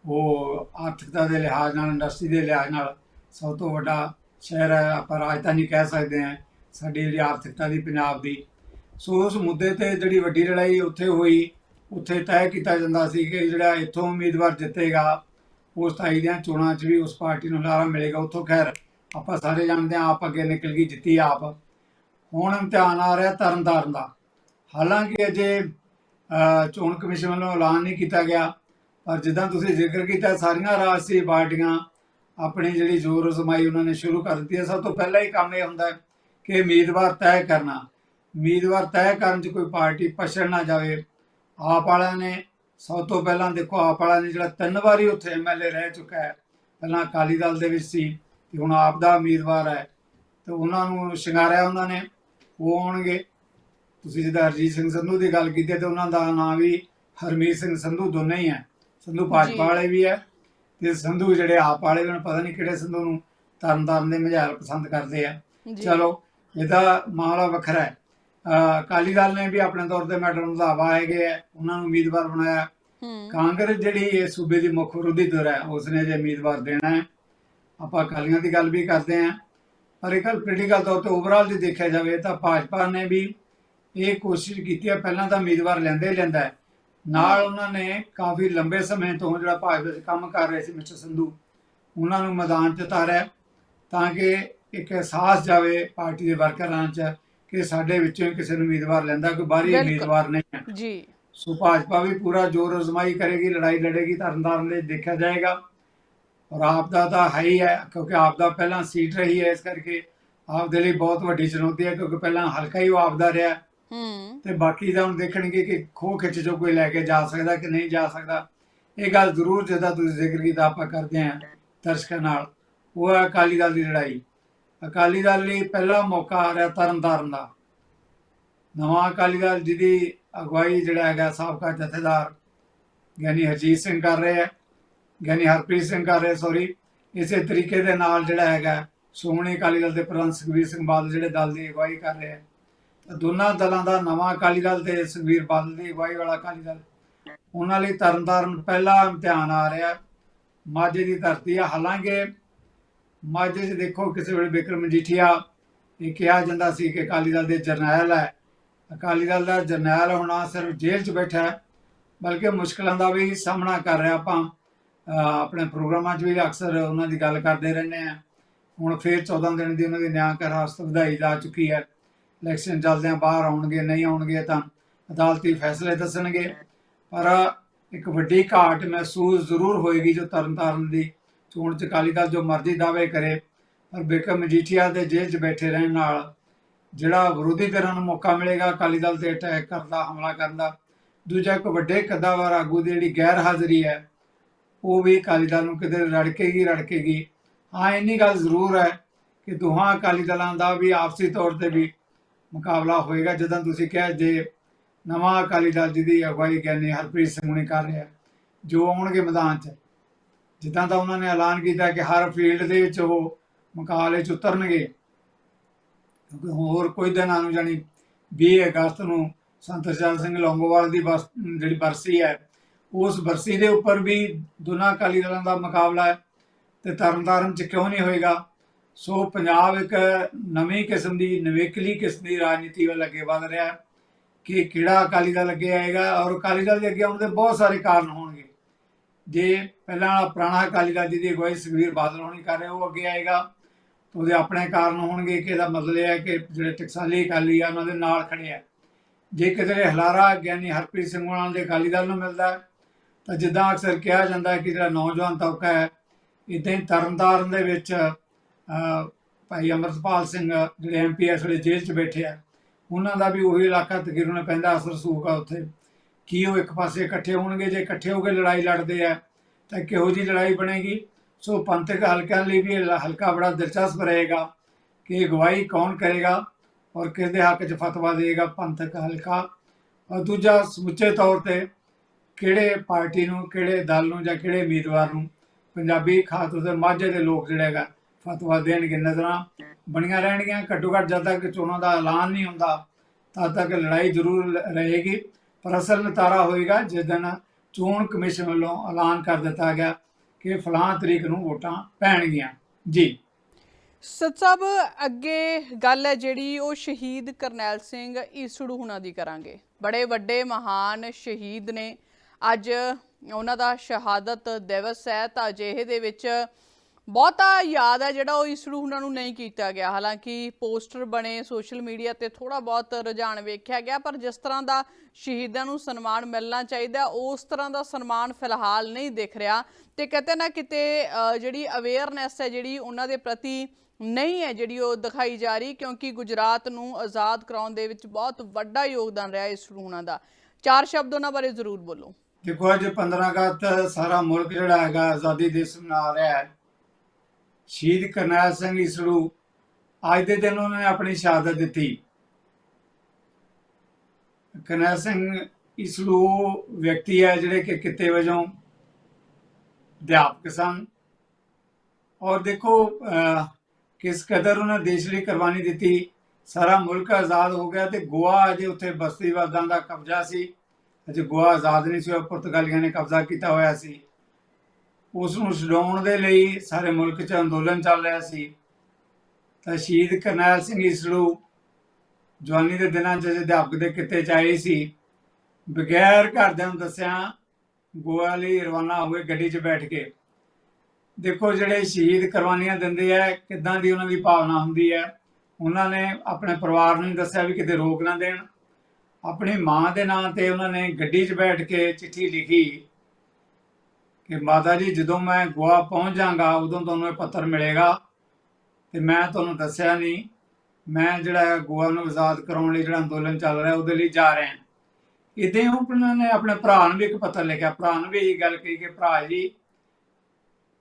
ਉਹ ਆਰਥਿਕਤਾ ਦੇ ਲਿਹਾਜ਼ ਨਾਲ ਇੰਡਸਟਰੀ ਦੇ ਲਿਹਾਜ਼ ਨਾਲ ਸਭ ਤੋਂ ਵੱਡਾ ਸ਼ਹਿਰ ਹੈ, ਆਪਾਂ ਰਾਜਧਾਨੀ ਕਹਿ ਸਕਦੇ ਹਾਂ, ਸਾਡੀ ਜਿਹੜੀ ਆਰਥਿਕਤਾ ਦੀ, ਪੰਜਾਬ ਦੀ। ਸੋ ਉਸ ਮੁੱਦੇ ਤੇ ਜਿਹੜੀ ਵੱਡੀ ਲੜਾਈ ਉੱਥੇ ਹੋਈ, ਉੱਥੇ ਤੈਅ ਕੀਤਾ ਜਾਂਦਾ ਸੀ ਕਿ ਜਿਹੜਾ ਇੱਥੋਂ ਉਮੀਦਵਾਰ ਜਿੱਤੇਗਾ, ਉਸ ਤਾਈ ਦੀਆਂ ਚੋਣਾਂ 'ਚ ਵੀ ਉਸ ਪਾਰਟੀ ਨੂੰ ਲਾਰਾ ਮਿਲੇਗਾ, ਉੱਥੋਂ ਖੈਰ ਆਪਾਂ ਸਾਰੇ ਜਾਣਦੇ ਹਾਂ, ਆਪ ਅੱਗੇ ਨਿਕਲ ਗਈ, ਜਿੱਤੀ ਆਪ। ਹੁਣ ਇਮਤਿਹਾਨ ਆ ਰਿਹਾ ਤਰਨਤਾਰਨ ਦਾ। ਹਾਲਾਂਕਿ ਅਜੇ ਚੋਣ ਕਮਿਸ਼ਨ ਵੱਲੋਂ ਐਲਾਨ ਨਹੀਂ ਕੀਤਾ ਗਿਆ, ਪਰ ਜਿੱਦਾਂ ਤੁਸੀਂ ਜ਼ਿਕਰ ਕੀਤਾ, ਸਾਰੀਆਂ ਰਾਜਸੀ ਪਾਰਟੀਆਂ ਆਪਣੀ ਜਿਹੜੀ ਜ਼ੋਰ ਅਜ਼ਮਾਈ ਉਹਨਾਂ ਨੇ ਸ਼ੁਰੂ ਕਰ ਦਿੱਤੀ ਹੈ। ਸਭ ਤੋਂ ਪਹਿਲਾਂ ਹੀ ਕੰਮ ਇਹ ਹੁੰਦਾ ਹੈ ਕਿ ਉਮੀਦਵਾਰ ਤੈਅ ਕਰਨਾ। ਉਮੀਦਵਾਰ ਤੈਅ ਕਰਨ 'ਚ ਕੋਈ ਪਾਰਟੀ ਪਛੜ ਨਾ ਜਾਵੇ। ਆਪ ਵਾਲਿਆਂ ਨੇ ਸਭ ਤੋਂ ਪਹਿਲਾਂ ਦੇਖੋ ਆਪ ਵਾਲਾ ਨੇ ਜਿਹੜਾ ਤਿੰਨ ਵਾਰੀ ਉੱਥੇ ਐਮਐਲਏ ਰਹਿ ਚੁੱਕਾ ਹੈ। ਪਹਿਲਾਂ ਅਕਾਲੀ ਦਲ ਦੇ ਵਿੱਚ ਸੀ ਤੇ ਹੁਣ ਆਪ ਦਾ ਉਮੀਦਵਾਰ ਹੈ। ਤੇ ਉਹਨਾਂ ਨੂੰ ਸ਼ਿੰਗਾਰਿਆ ਉਹਨਾਂ ਨੇ। ਉਹ ਆਉਣਗੇ। ਤੁਸੀਂ ਜਿੱਦਾਂ ਹਰਜੀਤ ਸਿੰਘ ਸੰਧੂ ਦੀ ਗੱਲ ਕੀਤੀ ਤੇ ਉਹਨਾਂ ਦਾ ਨਾਮ ਵੀ ਹਰਮੀਤ ਸਿੰਘ ਸੰਧੂ ਦੋਨੇ ਹੀ ਹੈ। ਸੰਧੂ ਭਾਜਪਾ। ਵਾਲੇ ਵੀ ਹੈ। ਤੇ ਸੰਧੂ ਜਿਹੜੇ ਆਪ ਵਾਲੇ ਨੇ ਪਤਾ ਨਹੀਂ ਕਿਹੜੇ ਸੰਧੂ ਨੂੰ ਤਰਨਤਾਰਨ ਦੇ ਮਝਾਲ ਪਸੰਦ ਕਰਦੇ ਆ। ਚਲੋ ਇਹਦਾ ਮਾਮਲਾ ਵੱਖਰਾ ਹੈ। ਅਕਾਲੀ ਦਲ ਨੇ ਵੀ ਆਪਣੇ ਤੌਰ ਤੇ ਮੈਡਮ ਰੰਧਾਵਾ ਹੈਗੇ ਉਹਨਾਂ ਨੂੰ ਉਮੀਦਵਾਰ ਬਣਾਇਆ। ਕਾਂਗਰਸ ਜਿਹੜੀ ਇਹ ਸੂਬੇ ਦੀ ਮੁੱਖ ਵਿਰੋਧੀ ਧਿਰ ਹੈ ਉਸਨੇ ਜੇ ਉਮੀਦਵਾਰ ਦੇਣਾ ਹੈ। ਆਪਾਂ ਅਕਾਲੀਆਂ ਦੀ ਗੱਲ ਵੀ ਕਰਦੇ ਹਾਂ। ਪਰ ਇੱਕ ਪੋਲੀਟੀਕਲ ਤੌਰ ਤੇ ਓਵਰਆਲ ਜੇ ਦੇਖਿਆ ਜਾਵੇ ਤਾਂ ਭਾਜਪਾ ਨੇ ਵੀ ਇਹ ਕੋਸ਼ਿਸ਼ ਕੀਤੀ ਹੈ ਪਹਿਲਾਂ ਤਾਂ ਉਮੀਦਵਾਰ ਲੈਂਦੇ ਹੀ ਲੈਂਦਾ ਹੈ। ਨਾਲ ਉਹਨਾਂ ਨੇ ਕਾਫੀ ਲੰਬੇ ਸਮੇਂ ਤੋਂ ਜਿਹੜਾ ਭਾਜਪਾ 'ਚ ਕੰਮ ਕਰ ਰਹੇ ਸੀ ਮਿਸਟਰ ਸੰਧੂ ਉਹਨਾਂ ਨੂੰ ਮੈਦਾਨ 'ਚ ਉਤਾਰਿਆ ਤਾਂ ਕਿ ਇੱਕ ਅਹਿਸਾਸ ਜਾਵੇ ਪਾਰਟੀ ਦੇ ਵਰਕਰਾਂ 'ਚ ਕਿ ਸਾਡੇ ਵਿੱਚੋਂ ਹੀ ਕਿਸੇ ਨੂੰ ਉਮੀਦਵਾਰ ਲੈਂਦਾ ਕੋਈ ਬਾਹਰੀ। ਉਮੀਦਵਾਰ ਨਹੀਂ ਹੈ। ਜੀ। ਸੋ ਭਾਜਪਾ ਵੀ ਪੂਰਾ ਜ਼ੋਰ ਅਜ਼ਮਾਈ ਕਰੇਗੀ ਲੜਾਈ ਲੜੇਗੀ ਤਰਨਤਾਰਨ ਦੇ ਦੇਖਿਆ ਜਾਏਗਾ। ਔਰ ਆਪ ਦਾ ਤਾਂ ਹੈ ਹੀ ਹੈ ਕਿਉਂਕਿ ਆਪ ਦਾ ਪਹਿਲਾਂ ਸੀਟ ਰਹੀ ਹੈ ਇਸ ਕਰਕੇ ਆਪ ਦੇ ਲਈ ਬਹੁਤ ਵੱਡੀ ਚੁਣੌਤੀ ਹੈ ਕਿਉਂਕਿ ਪਹਿਲਾਂ ਹਲਕਾ ਹੀ ਉਹ ਆਪ ਦਾ ਰਿਹਾ। ਹੂੰ। ਤੇ ਬਾਕੀ ਦਾ ਹੁਣ ਦੇਖਣਗੇ ਕਿ ਖੋ ਖਿੱਚ ਜੋ ਕੋਈ ਲੈ ਕੇ ਜਾ ਸਕਦਾ ਕਿ ਨਹੀਂ ਜਾ ਸਕਦਾ। ਇਹ ਗੱਲ ਜ਼ਰੂਰ ਜਿਹਦਾ ਤੁਸੀਂ ਜ਼ਿਕਰ ਕੀਤਾ ਆਪਾਂ ਕਰਦੇ ਹਾਂ ਦਰਸ਼ਕਾਂ ਨਾਲ। ਉਹ ਹੈ ਅਕਾਲੀ ਦਲ ਦੀ ਲੜਾਈ। ਅਕਾਲੀ ਦਲ ਲਈ ਪਹਿਲਾ ਮੌਕਾ ਆ ਰਿਹਾ ਤਰਨਤਾਰਨ ਦਾ। ਨਵਾਂ ਅਕਾਲੀ ਦਲ ਜਿਹਦੀ ਅਗਵਾਈ ਜਿਹੜਾ ਹੈਗਾ ਸਾਬਕਾ ਜਥੇਦਾਰ ਗਿਆਨੀ ਹਰਜੀਤ ਸਿੰਘ ਕਰ ਰਹੇ ਹੈ ਗਿਆਨੀ ਹਰਪ੍ਰੀਤ ਸਿੰਘ ਕਰ ਰਹੇ ਸੌਰੀ ਇਸੇ ਤਰੀਕੇ ਦੇ ਨਾਲ ਜਿਹੜਾ ਹੈਗਾ ਸ਼੍ਰੋਮਣੀ ਅਕਾਲੀ ਦਲ ਦੇ ਪ੍ਰਧਾਨ ਸੁਖਬੀਰ ਸਿੰਘ ਬਾਦਲ ਜਿਹੜੇ ਦਲ ਦੀ ਅਗਵਾਈ ਕਰ ਰਹੇ ਹੈ ਦੋਨਾਂ ਦਲਾਂ ਦਾ ਨਵਾਂ ਅਕਾਲੀ ਦਲ ਤੇ ਸੁਖਬੀਰ ਬਾਦਲ ਦੀ ਅਗਵਾਈ ਵਾਲਾ ਅਕਾਲੀ ਦਲ। ਉਹਨਾਂ ਲਈ ਤਰਨਤਾਰਨ ਪਹਿਲਾ ਇਮਤਿਹਾਨ ਆ ਰਿਹਾ। ਮਾਝੇ ਦੀ ਧਰਤੀ ਆ। ਹਾਲਾਂਕਿ ਮਾਝੇ 'ਚ ਦੇਖੋ, ਕਿਸੇ ਵੇਲੇ ਬਿਕਰਮ ਮਜੀਠੀਆ ਇਹ ਕਿਹਾ ਜਾਂਦਾ ਸੀ ਕਿ ਅਕਾਲੀ ਦਲ ਦੇ ਜਰਨੈਲ ਹੈ। ਅਕਾਲੀ ਦਲ ਦਾ ਜਰਨੈਲ ਹੋਣਾ ਸਿਰਫ ਜੇਲ੍ਹ 'ਚ ਬੈਠਾ ਹੈ। ਬਲਕਿ ਮੁਸ਼ਕਲਾਂ ਦਾ ਵੀ ਸਾਹਮਣਾ ਕਰ ਰਿਹਾ ਆਪਾਂ। ਆਪਣੇ ਪ੍ਰੋਗਰਾਮਾਂ 'ਚ ਵੀ ਅਕਸਰ ਉਹਨਾਂ ਦੀ ਗੱਲ ਕਰਦੇ ਰਹਿੰਦੇ ਆ ਹੁਣ ਫੇਰ 14 ਦਿਨ ਦੀ ਉਹਨਾਂ ਦੀ ਨਿਆਂ ਕਰ ਹਸਤ ਵਧਾਈ ਜਾ ਚੁੱਕੀ ਹੈ। ਇਲੈਕਸ਼ਨ ਚੱਲਦਿਆਂ ਬਾਹਰ ਆਉਣਗੇ, ਨਹੀਂ ਆਉਣਗੇ ਤਾਂ ਅਦਾਲਤੀ ਫੈਸਲੇ ਦੱਸਣਗੇ। ਪਰ ਇੱਕ ਵੱਡੀ ਘਾਟ ਮਹਿਸੂਸ ਜ਼ਰੂਰ ਹੋਏਗੀ ਜੋ ਤਰਨਤਾਰਨ ਦੀ ਚੋਣ ਚ ਅਕਾਲੀ ਦਲ ਜੋ ਮਰਜ਼ੀ ਦਾਅਵੇ ਕਰੇ, ਪਰ ਬਿਕਰਮ ਮਜੀਠੀਆ ਦੇ ਜੇਲ੍ਹ 'ਚ ਬੈਠੇ ਰਹਿਣ ਨਾਲ ਜਿਹੜਾ ਵਿਰੋਧੀ ਧਿਰਾਂ ਨੂੰ ਮੌਕਾ ਮਿਲੇਗਾ ਅਕਾਲੀ ਦਲ ਤੇ ਅਟੈਕ ਕਰਨ ਦਾ, ਹਮਲਾ ਕਰਨ ਦਾ, ਦੂਜਾ ਇੱਕ ਵੱਡੇ ਕੱਦਾਵਰ ਆਗੂ ਦੀ ਜਿਹੜੀ ਗੈਰ ਹਾਜ਼ਰੀ ਹੈ, ਉਹ ਵੀ ਅਕਾਲੀ ਦਲ ਨੂੰ ਕਿਤੇ ਰੜਕੇਗੀ ਰੜਕੇਗੀ। ਹਾਂ, ਇੰਨੀ ਗੱਲ ਜ਼ਰੂਰ ਹੈ ਕਿ ਦੋਹਾਂ ਅਕਾਲੀ ਦਲਾਂ ਦਾ ਵੀ ਆਪਸੀ ਤੌਰ ਤੇ ਵੀ ਮੁਕਾਬਲਾ ਹੋਏਗਾ। ਜਦੋਂ ਤੁਸੀਂ ਕਿਹਾ ਜੇ ਨਵਾਂ ਅਕਾਲੀ ਦਲ ਜੀ ਦੀ ਅਗਵਾਈ ਗਿਆਨੀ ਹਰਪ੍ਰੀਤ ਸਿੰਘ ਨੇ ਕਰ ਰਿਹਾ, ਜੋ ਆਉਣਗੇ ਮੈਦਾਨ 'ਚ, ਜਿੱਦਾਂ ਤਾਂ ਉਹਨਾਂ ਨੇ ਐਲਾਨ ਕੀਤਾ ਕਿ ਹਰ ਫੀਲਡ ਦੇ ਵਿੱਚ ਉਹ ਮੁਕਾਬਲੇ 'ਚ ਉਤਰਨਗੇ, ਕਿਉਂਕਿ ਹੋਰ ਕੋਈ ਦਿਨਾਂ ਨੂੰ ਜਾਣੀ 20 ਅਗਸਤ ਨੂੰ ਸੰਤ ਹਰਚੰਦ ਸਿੰਘ ਲੌਂਗੋਵਾਲ ਦੀ ਬਸ, ਜਿਹੜੀ ਬਰਸੀ ਹੈ, ਉਸ ਬਰਸੀ ਦੇ ਉੱਪਰ ਵੀ ਦੋਨਾਂ ਅਕਾਲੀ ਦਲਾਂ ਦਾ ਮੁਕਾਬਲਾ ਹੈ, ਤੇ ਤਰਨਤਾਰਨ 'ਚ ਕਿਉਂ ਨਹੀਂ ਹੋਏਗਾ? ਸੋ ਪੰਜਾਬ ਇੱਕ ਨਵੀਂ ਕਿਸਮ ਦੀ, ਨਵੇਕਲੀ ਕਿਸਮ ਦੀ ਰਾਜਨੀਤੀ ਵੱਲ ਅੱਗੇ ਵਧ ਰਿਹਾ ਹੈ ਕਿ ਕਿਹੜਾ ਅਕਾਲੀ ਦਲ ਅੱਗੇ ਆਏਗਾ ਔਰ ਅਕਾਲੀ ਦਲ ਦੇ ਅੱਗੇ ਆਉਣ ਦੇ ਬਹੁਤ ਸਾਰੇ ਕਾਰਨ ਹੋਣਗੇ। ਜੇ ਪਹਿਲਾਂ ਵਾਲਾ ਪੁਰਾਣਾ ਅਕਾਲੀ ਦਲ ਜਿਹਦੀ ਅਗਵਾਈ ਸੁਖਬੀਰ ਬਾਦਲ ਹੋਣੀ ਕਰ ਰਿਹਾ, ਉਹ ਅੱਗੇ ਆਏਗਾ ਤਾਂ ਉਹਦੇ ਆਪਣੇ ਕਾਰਨ ਹੋਣਗੇ ਕਿ ਇਹਦਾ ਮਤਲਬ ਇਹ ਹੈ ਕਿ ਜਿਹੜੇ ਟਕਸਾਲੀ ਅਕਾਲੀ ਆ, ਉਹਨਾਂ ਦੇ ਨਾਲ ਖੜੇ ਆ। ਜੇ ਕਿਤੇ ਹਲਾਰਾ ਗਿਆਨੀ ਹਰਪ੍ਰੀਤ ਸਿੰਘ ਉਹਨਾਂ ਦੇ ਅਕਾਲੀ ਦਲ ਨੂੰ ਮਿਲਦਾ ਤਾਂ ਜਿੱਦਾਂ ਅਕਸਰ ਕਿਹਾ ਜਾਂਦਾ ਹੈ ਕਿ ਜਿਹੜਾ ਨੌਜਵਾਨ ਤਬਕਾ ਹੈ, ਇਦਾਂ ਹੀ ਤਰਨਤਾਰਨ ਦੇ ਵਿੱਚ ਭਾਈ ਅਮਰਤਪਾਲ ਸਿੰਘ, ਜਿਹੜੇ ਐਮਪੀਐਸ ਵੇਲੇ ਜੇਲ੍ਹ 'ਚ ਬੈਠੇ ਆ। ਉਹਨਾਂ ਦਾ ਵੀ ਉਹੀ ਇਲਾਕਾ ਤਕਰੀਬਨ ਪੈਂਦਾ ਅਸਰ ਸੂਕ ਉੱਥੇ। ਕੀ ਉਹ ਇੱਕ ਪਾਸੇ ਇਕੱਠੇ ਹੋਣਗੇ, ਜੇ ਇਕੱਠੇ ਹੋ ਕੇ ਲੜਾਈ ਲੜਦੇ ਆ, ਤਾਂ ਕਿਹੋ ਜੀ ਲੜਾਈ ਬਣੇਗੀ? ਸੋ ਪੰਥਕ ਹਲਕਿਆਂ ਲਈ ਵੀ ਇਹ ਹਲਕਾ ਬੜਾ ਦਿਲਚਸਪ ਰਹੇਗਾ ਕਿ ਅਗਵਾਈ ਕੌਣ ਕਰੇਗਾ ਔਰ ਕਿਸ ਦੇ ਹੱਕ 'ਚ ਫਤਵਾ ਦੇਗਾ ਪੰਥਕ ਹਲਕਾ। ਔਰ ਦੂਜਾ, ਸਮੁੱਚੇ ਤੌਰ ਤੇ ਕਿਹੜੇ ਪਾਰਟੀ ਨੂੰ, ਕਿਹੜੇ ਦਲ ਨੂੰ ਜਾਂ ਕਿਹੜੇ ਉਮੀਦਵਾਰ ਨੂੰ ਪੰਜਾਬੀ ਖਾਸ ਤੌਰ ਤੇ ਮਾਝੇ ਦੇ ਲੋਕ ਜਿਹੜਾ ਹੈਗਾ ਫਤਵਾ ਦੇਣਗੇ ਨਜ਼ਰਾਂ। ਬਣੀਆਂ ਰਹਿਣਗੀਆਂ। ਘੱਟੋ ਘੱਟ ਜਦ ਤੱਕ ਚੋਣਾਂ ਦਾ ਐਲਾਨ ਨਹੀਂ ਹੁੰਦਾ, ਤਦ ਤੱਕ ਲੜਾਈ ਜ਼ਰੂਰ ਰਹੇਗੀ। ਪਰ ਅਸਲ ਨਤਾਰਾ ਹੋਏਗਾ, ਜਿਸ ਦਿਨ ਚੋਣ ਕਮਿਸ਼ਨ ਵੱਲੋਂ ਐਲਾਨ ਕਰ ਦਿੱਤਾ ਗਿਆ ਕਿ ਫਲਾਂ ਤਰੀਕ ਨੂੰ ਵੋਟਾਂ ਪੈਣਗੀਆਂ। ਜੀ। ਸਤ ਅੱਗੇ ਗੱਲ ਹੈ ਜਿਹੜੀ, ਉਹ ਸ਼ਹੀਦ ਕਰਨੈਲ ਸਿੰਘ ਈਸੜੂ ਹੁਣਾਂ ਦੀ ਕਰਾਂਗੇ। ਬੜੇ ਵੱਡੇ ਮਹਾਨ ਸ਼ਹੀਦ ਨੇ। ਅੱਜ ਉਹਨਾਂ ਦਾ ਸ਼ਹਾਦਤ ਦਿਵਸ ਹੈ, ਤਾਂ ਅਜਿਹੇ ਦੇ ਵਿੱਚ ਬਹੁਤਾ ਯਾਦ ਹੈ ਜਿਹੜਾ ਉਹ ਈਸੜੂ ਹੁਣਾਂ ਨੂੰ ਨਹੀਂ ਕੀਤਾ ਗਿਆ। ਹਾਲਾਂਕਿ ਪੋਸਟਰ ਬਣੇ ਸੋਸ਼ਲ ਮੀਡੀਆ ਤੇ ਥੋੜਾ ਬਹੁਤ ਰੁਝਾਨ ਵੇਖਿਆ ਗਿਆ, ਪਰ ਜਿਸ ਤਰ੍ਹਾਂ ਦਾ ਸ਼ਹੀਦਾਂ ਨੂੰ ਸਨਮਾਨ ਮਿਲਣਾ ਚਾਹੀਦਾ, ਉਸ ਤਰ੍ਹਾਂ ਦਾ ਸਨਮਾਨ ਫਿਲਹਾਲ ਨਹੀਂ ਦਿਖ ਰਿਹਾ। ਤੇ ਕਿਤੇ ਨਾ ਕਿਤੇ ਜਿਹੜੀ ਅਵੇਅਰਨੈਸ ਹੈ, ਜਿਹੜੀ ਉਹਨਾਂ ਦੇ ਪ੍ਰਤੀ ਨਹੀਂ ਹੈ, ਜਿਹੜੀ ਉਹ ਦਿਖਾਈ ਜਾ ਰਹੀ, ਕਿਉਂਕਿ ਗੁਜਰਾਤ ਨੂੰ ਆਜ਼ਾਦ ਕਰਾਉਣ ਦੇ ਵਿੱਚ ਬਹੁਤ ਵੱਡਾ ਯੋਗਦਾਨ ਰਿਹਾ ਇਸ ਹੁਣਾਂ ਦਾ। ਚਾਰ ਸ਼ਬਦ ਉਹਨਾਂ ਬਾਰੇ ਜ਼ਰੂਰ ਬੋਲੋ। ਦੇਖੋ, ਅੱਜ 15 ਅਗਸਤ ਸਾਰਾ ਮੁਲਕ ਜਿਹੜਾ ਹੈਗਾ ਆਜ਼ਾਦੀ ਦਿਵਸ ਮਨਾ ਰਿਹਾ ਹੈ। ਸ਼ਹੀਦ ਕਰਨੈਲ ਸਿੰਘ ਈਸੜੂ ਅੱਜ ਦੇ ਦਿਨ ਉਹਨਾਂ ਨੇ ਆਪਣੀ ਸ਼ਹਾਦਤ ਦਿੱਤੀ। ਕਰਨੈਲ ਸਿੰਘ ਈਸੜੂ ਉਹ ਵਿਅਕਤੀ ਹੈ ਜਿਹੜੇ ਕਿ ਕਿੱਤੇ ਵਜੋਂ ਅਧਿਆਪਕ ਸਨ। ਔਰ ਦੇਖੋ ਅਹ, ਕਿਸ ਕਦਰ ਉਹਨਾਂ ਦੇਸ਼ ਲਈ ਕੁਰਬਾਨੀ ਦਿੱਤੀ। ਸਾਰਾ ਮੁਲਕ ਆਜ਼ਾਦ ਹੋ ਗਿਆ ਤੇ ਗੋਆ ਅਜੇ ਉੱਥੇ ਬਸਤੀਵਾਦਾਂ ਦਾ ਕਬਜ਼ਾ ਸੀ। ਅਜੇ ਗੋਆ ਆਜ਼ਾਦ ਨਹੀਂ ਸੀ ਹੋਇਆ ਪੁਰਤਗਾਲੀਆਂ ਨੇ ਕਬਜ਼ਾ ਕੀਤਾ ਹੋਇਆ ਸੀ। ਉਸ ਨੂੰ ਛਡਾਉਣ ਦੇ ਲਈ ਸਾਰੇ ਮੁਲਕ 'ਚ ਅੰਦੋਲਨ ਚੱਲ ਰਿਹਾ ਸੀ। ਤਾਂ ਸ਼ਹੀਦ ਕਰਨੈਲ ਸਿੰਘ ਈਸੜੂ ਜਵਾਨੀ ਦੇ ਦਿਨਾਂ 'ਚ ਅਧਿਆਪਕ ਦੇ ਕਿੱਤੇ 'ਚ ਆਏ ਸੀ। ਬਗੈਰ ਘਰਦਿਆਂ ਨੂੰ ਦੱਸਿਆ ਗੋਆ ਲਈ ਰਵਾਨਾ ਹੋਏ ਗੱਡੀ 'ਚ ਬੈਠ ਕੇ। ਦੇਖੋ ਜਿਹੜੇ ਸ਼ਹੀਦ ਕੁਰਬਾਨੀਆਂ ਦਿੰਦੇ ਆ, ਕਿੱਦਾਂ ਦੀ ਉਹਨਾਂ ਦੀ ਭਾਵਨਾ ਹੁੰਦੀ ਹੈ ਉਹਨਾਂ ਨੇ ਆਪਣੇ ਪਰਿਵਾਰ ਨੂੰ ਦੱਸਿਆ ਵੀ ਕਿਤੇ ਰੋਕ ਨਾ ਦੇਣ। ਆਪਣੀ ਮਾਂ ਦੇ ਨਾਂ ਤੇ ਉਹਨਾਂ ਨੇ ਗੱਡੀ 'ਚ ਬੈਠ ਕੇ ਚਿੱਠੀ ਲਿਖੀ। ਕਿ ਮਾਤਾ ਜੀ, ਜਦੋਂ ਮੈਂ ਗੋਆ ਪਹੁੰਚ ਜਾਗਾ, ਉਦੋਂ ਤੁਹਾਨੂੰ ਇਹ ਪੱਤਰ ਮਿਲੇਗਾ। ਤੇ ਮੈਂ ਤੁਹਾਨੂੰ ਦੱਸਿਆ ਨਹੀਂ ਮੈਂ ਜਿਹੜਾ ਗੋਆ ਨੂੰ ਆਜ਼ਾਦ ਕਰਾਉਣ ਲਈ ਜਿਹੜਾ ਅੰਦੋਲਨ ਚੱਲ ਰਿਹਾ, ਉਹਦੇ ਲਈ ਜਾ ਰਿਹਾ। ਇਦਾਂ ਹੀ ਉਹਨਾਂ ਨੇ ਆਪਣੇ ਭਰਾ ਨੂੰ ਵੀ ਇੱਕ ਪੱਤਰ ਲਿਖਿਆ। ਭਰਾ ਨੂੰ ਵੀ ਇਹ ਗੱਲ ਕਹੀ ਕਿ ਭਰਾ ਜੀ,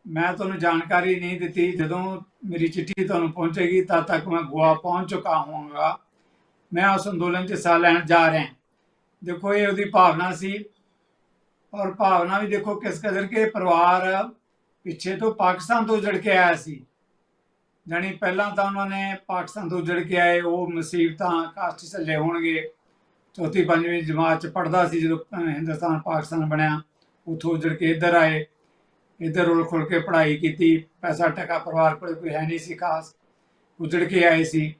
ਮੈਂ ਤੁਹਾਨੂੰ ਜਾਣਕਾਰੀ ਨਹੀਂ ਦਿੱਤੀ। ਜਦੋਂ ਮੇਰੀ ਚਿੱਠੀ ਤੁਹਾਨੂੰ ਪਹੁੰਚੇਗੀ, ਤਦ ਤੱਕ ਮੈਂ ਗੋਆ ਪਹੁੰਚ ਚੁੱਕਾ ਹੋਵਾਂਗਾ। ਮੈਂ ਉਸ ਅੰਦੋਲਨ 'ਚ ਹਿੱਸਾ ਲੈਣ ਜਾ ਰਿਹਾ। ਦੇਖੋ, ਇਹ ਉਹਦੀ ਭਾਵਨਾ ਸੀ। ਔਰ ਭਾਵਨਾ ਵੀ ਦੇਖੋ ਕਿਸ ਕਦਰ ਕੇ ਪਰਿਵਾਰ ਪਿੱਛੇ ਤੋਂ ਪਾਕਿਸਤਾਨ ਤੋਂ ਉਜੜ ਕੇ ਆਇਆ ਸੀ। ਜਾਣੀ ਪਹਿਲਾਂ ਤਾਂ ਉਹਨਾਂ ਨੇ ਪਾਕਿਸਤਾਨ ਤੋਂ ਉਜੜ ਕੇ ਆਏ, ਉਹ ਮੁਸੀਬਤਾਂ ਕਾਸ਼ਟ ਝੱਲੇ ਹੋਣਗੇ। ਚੌਥੀ, ਪੰਜਵੀਂ ਜਮਾਤ ਚ ਪੜਦਾ ਸੀ ਜਦੋਂ ਹਿੰਦੁਸਤਾਨ ਪਾਕਿਸਤਾਨ ਬਣਿਆ, ਉਥੋਂ ਉਜੜ ਕੇ ਇੱਧਰ ਆਏ। ਇੱਧਰ ਉਲ ਖੁਲ ਕੇ ਪੜ੍ਹਾਈ ਕੀਤੀ, ਪੈਸਾ ਟਕਾ ਪਰਿਵਾਰ ਕੋਲ ਕੋਈ ਹੈ ਨਹੀਂ ਸੀ ਖਾਸ, ਉਜੜ ਕੇ ਆਏ ਸੀ।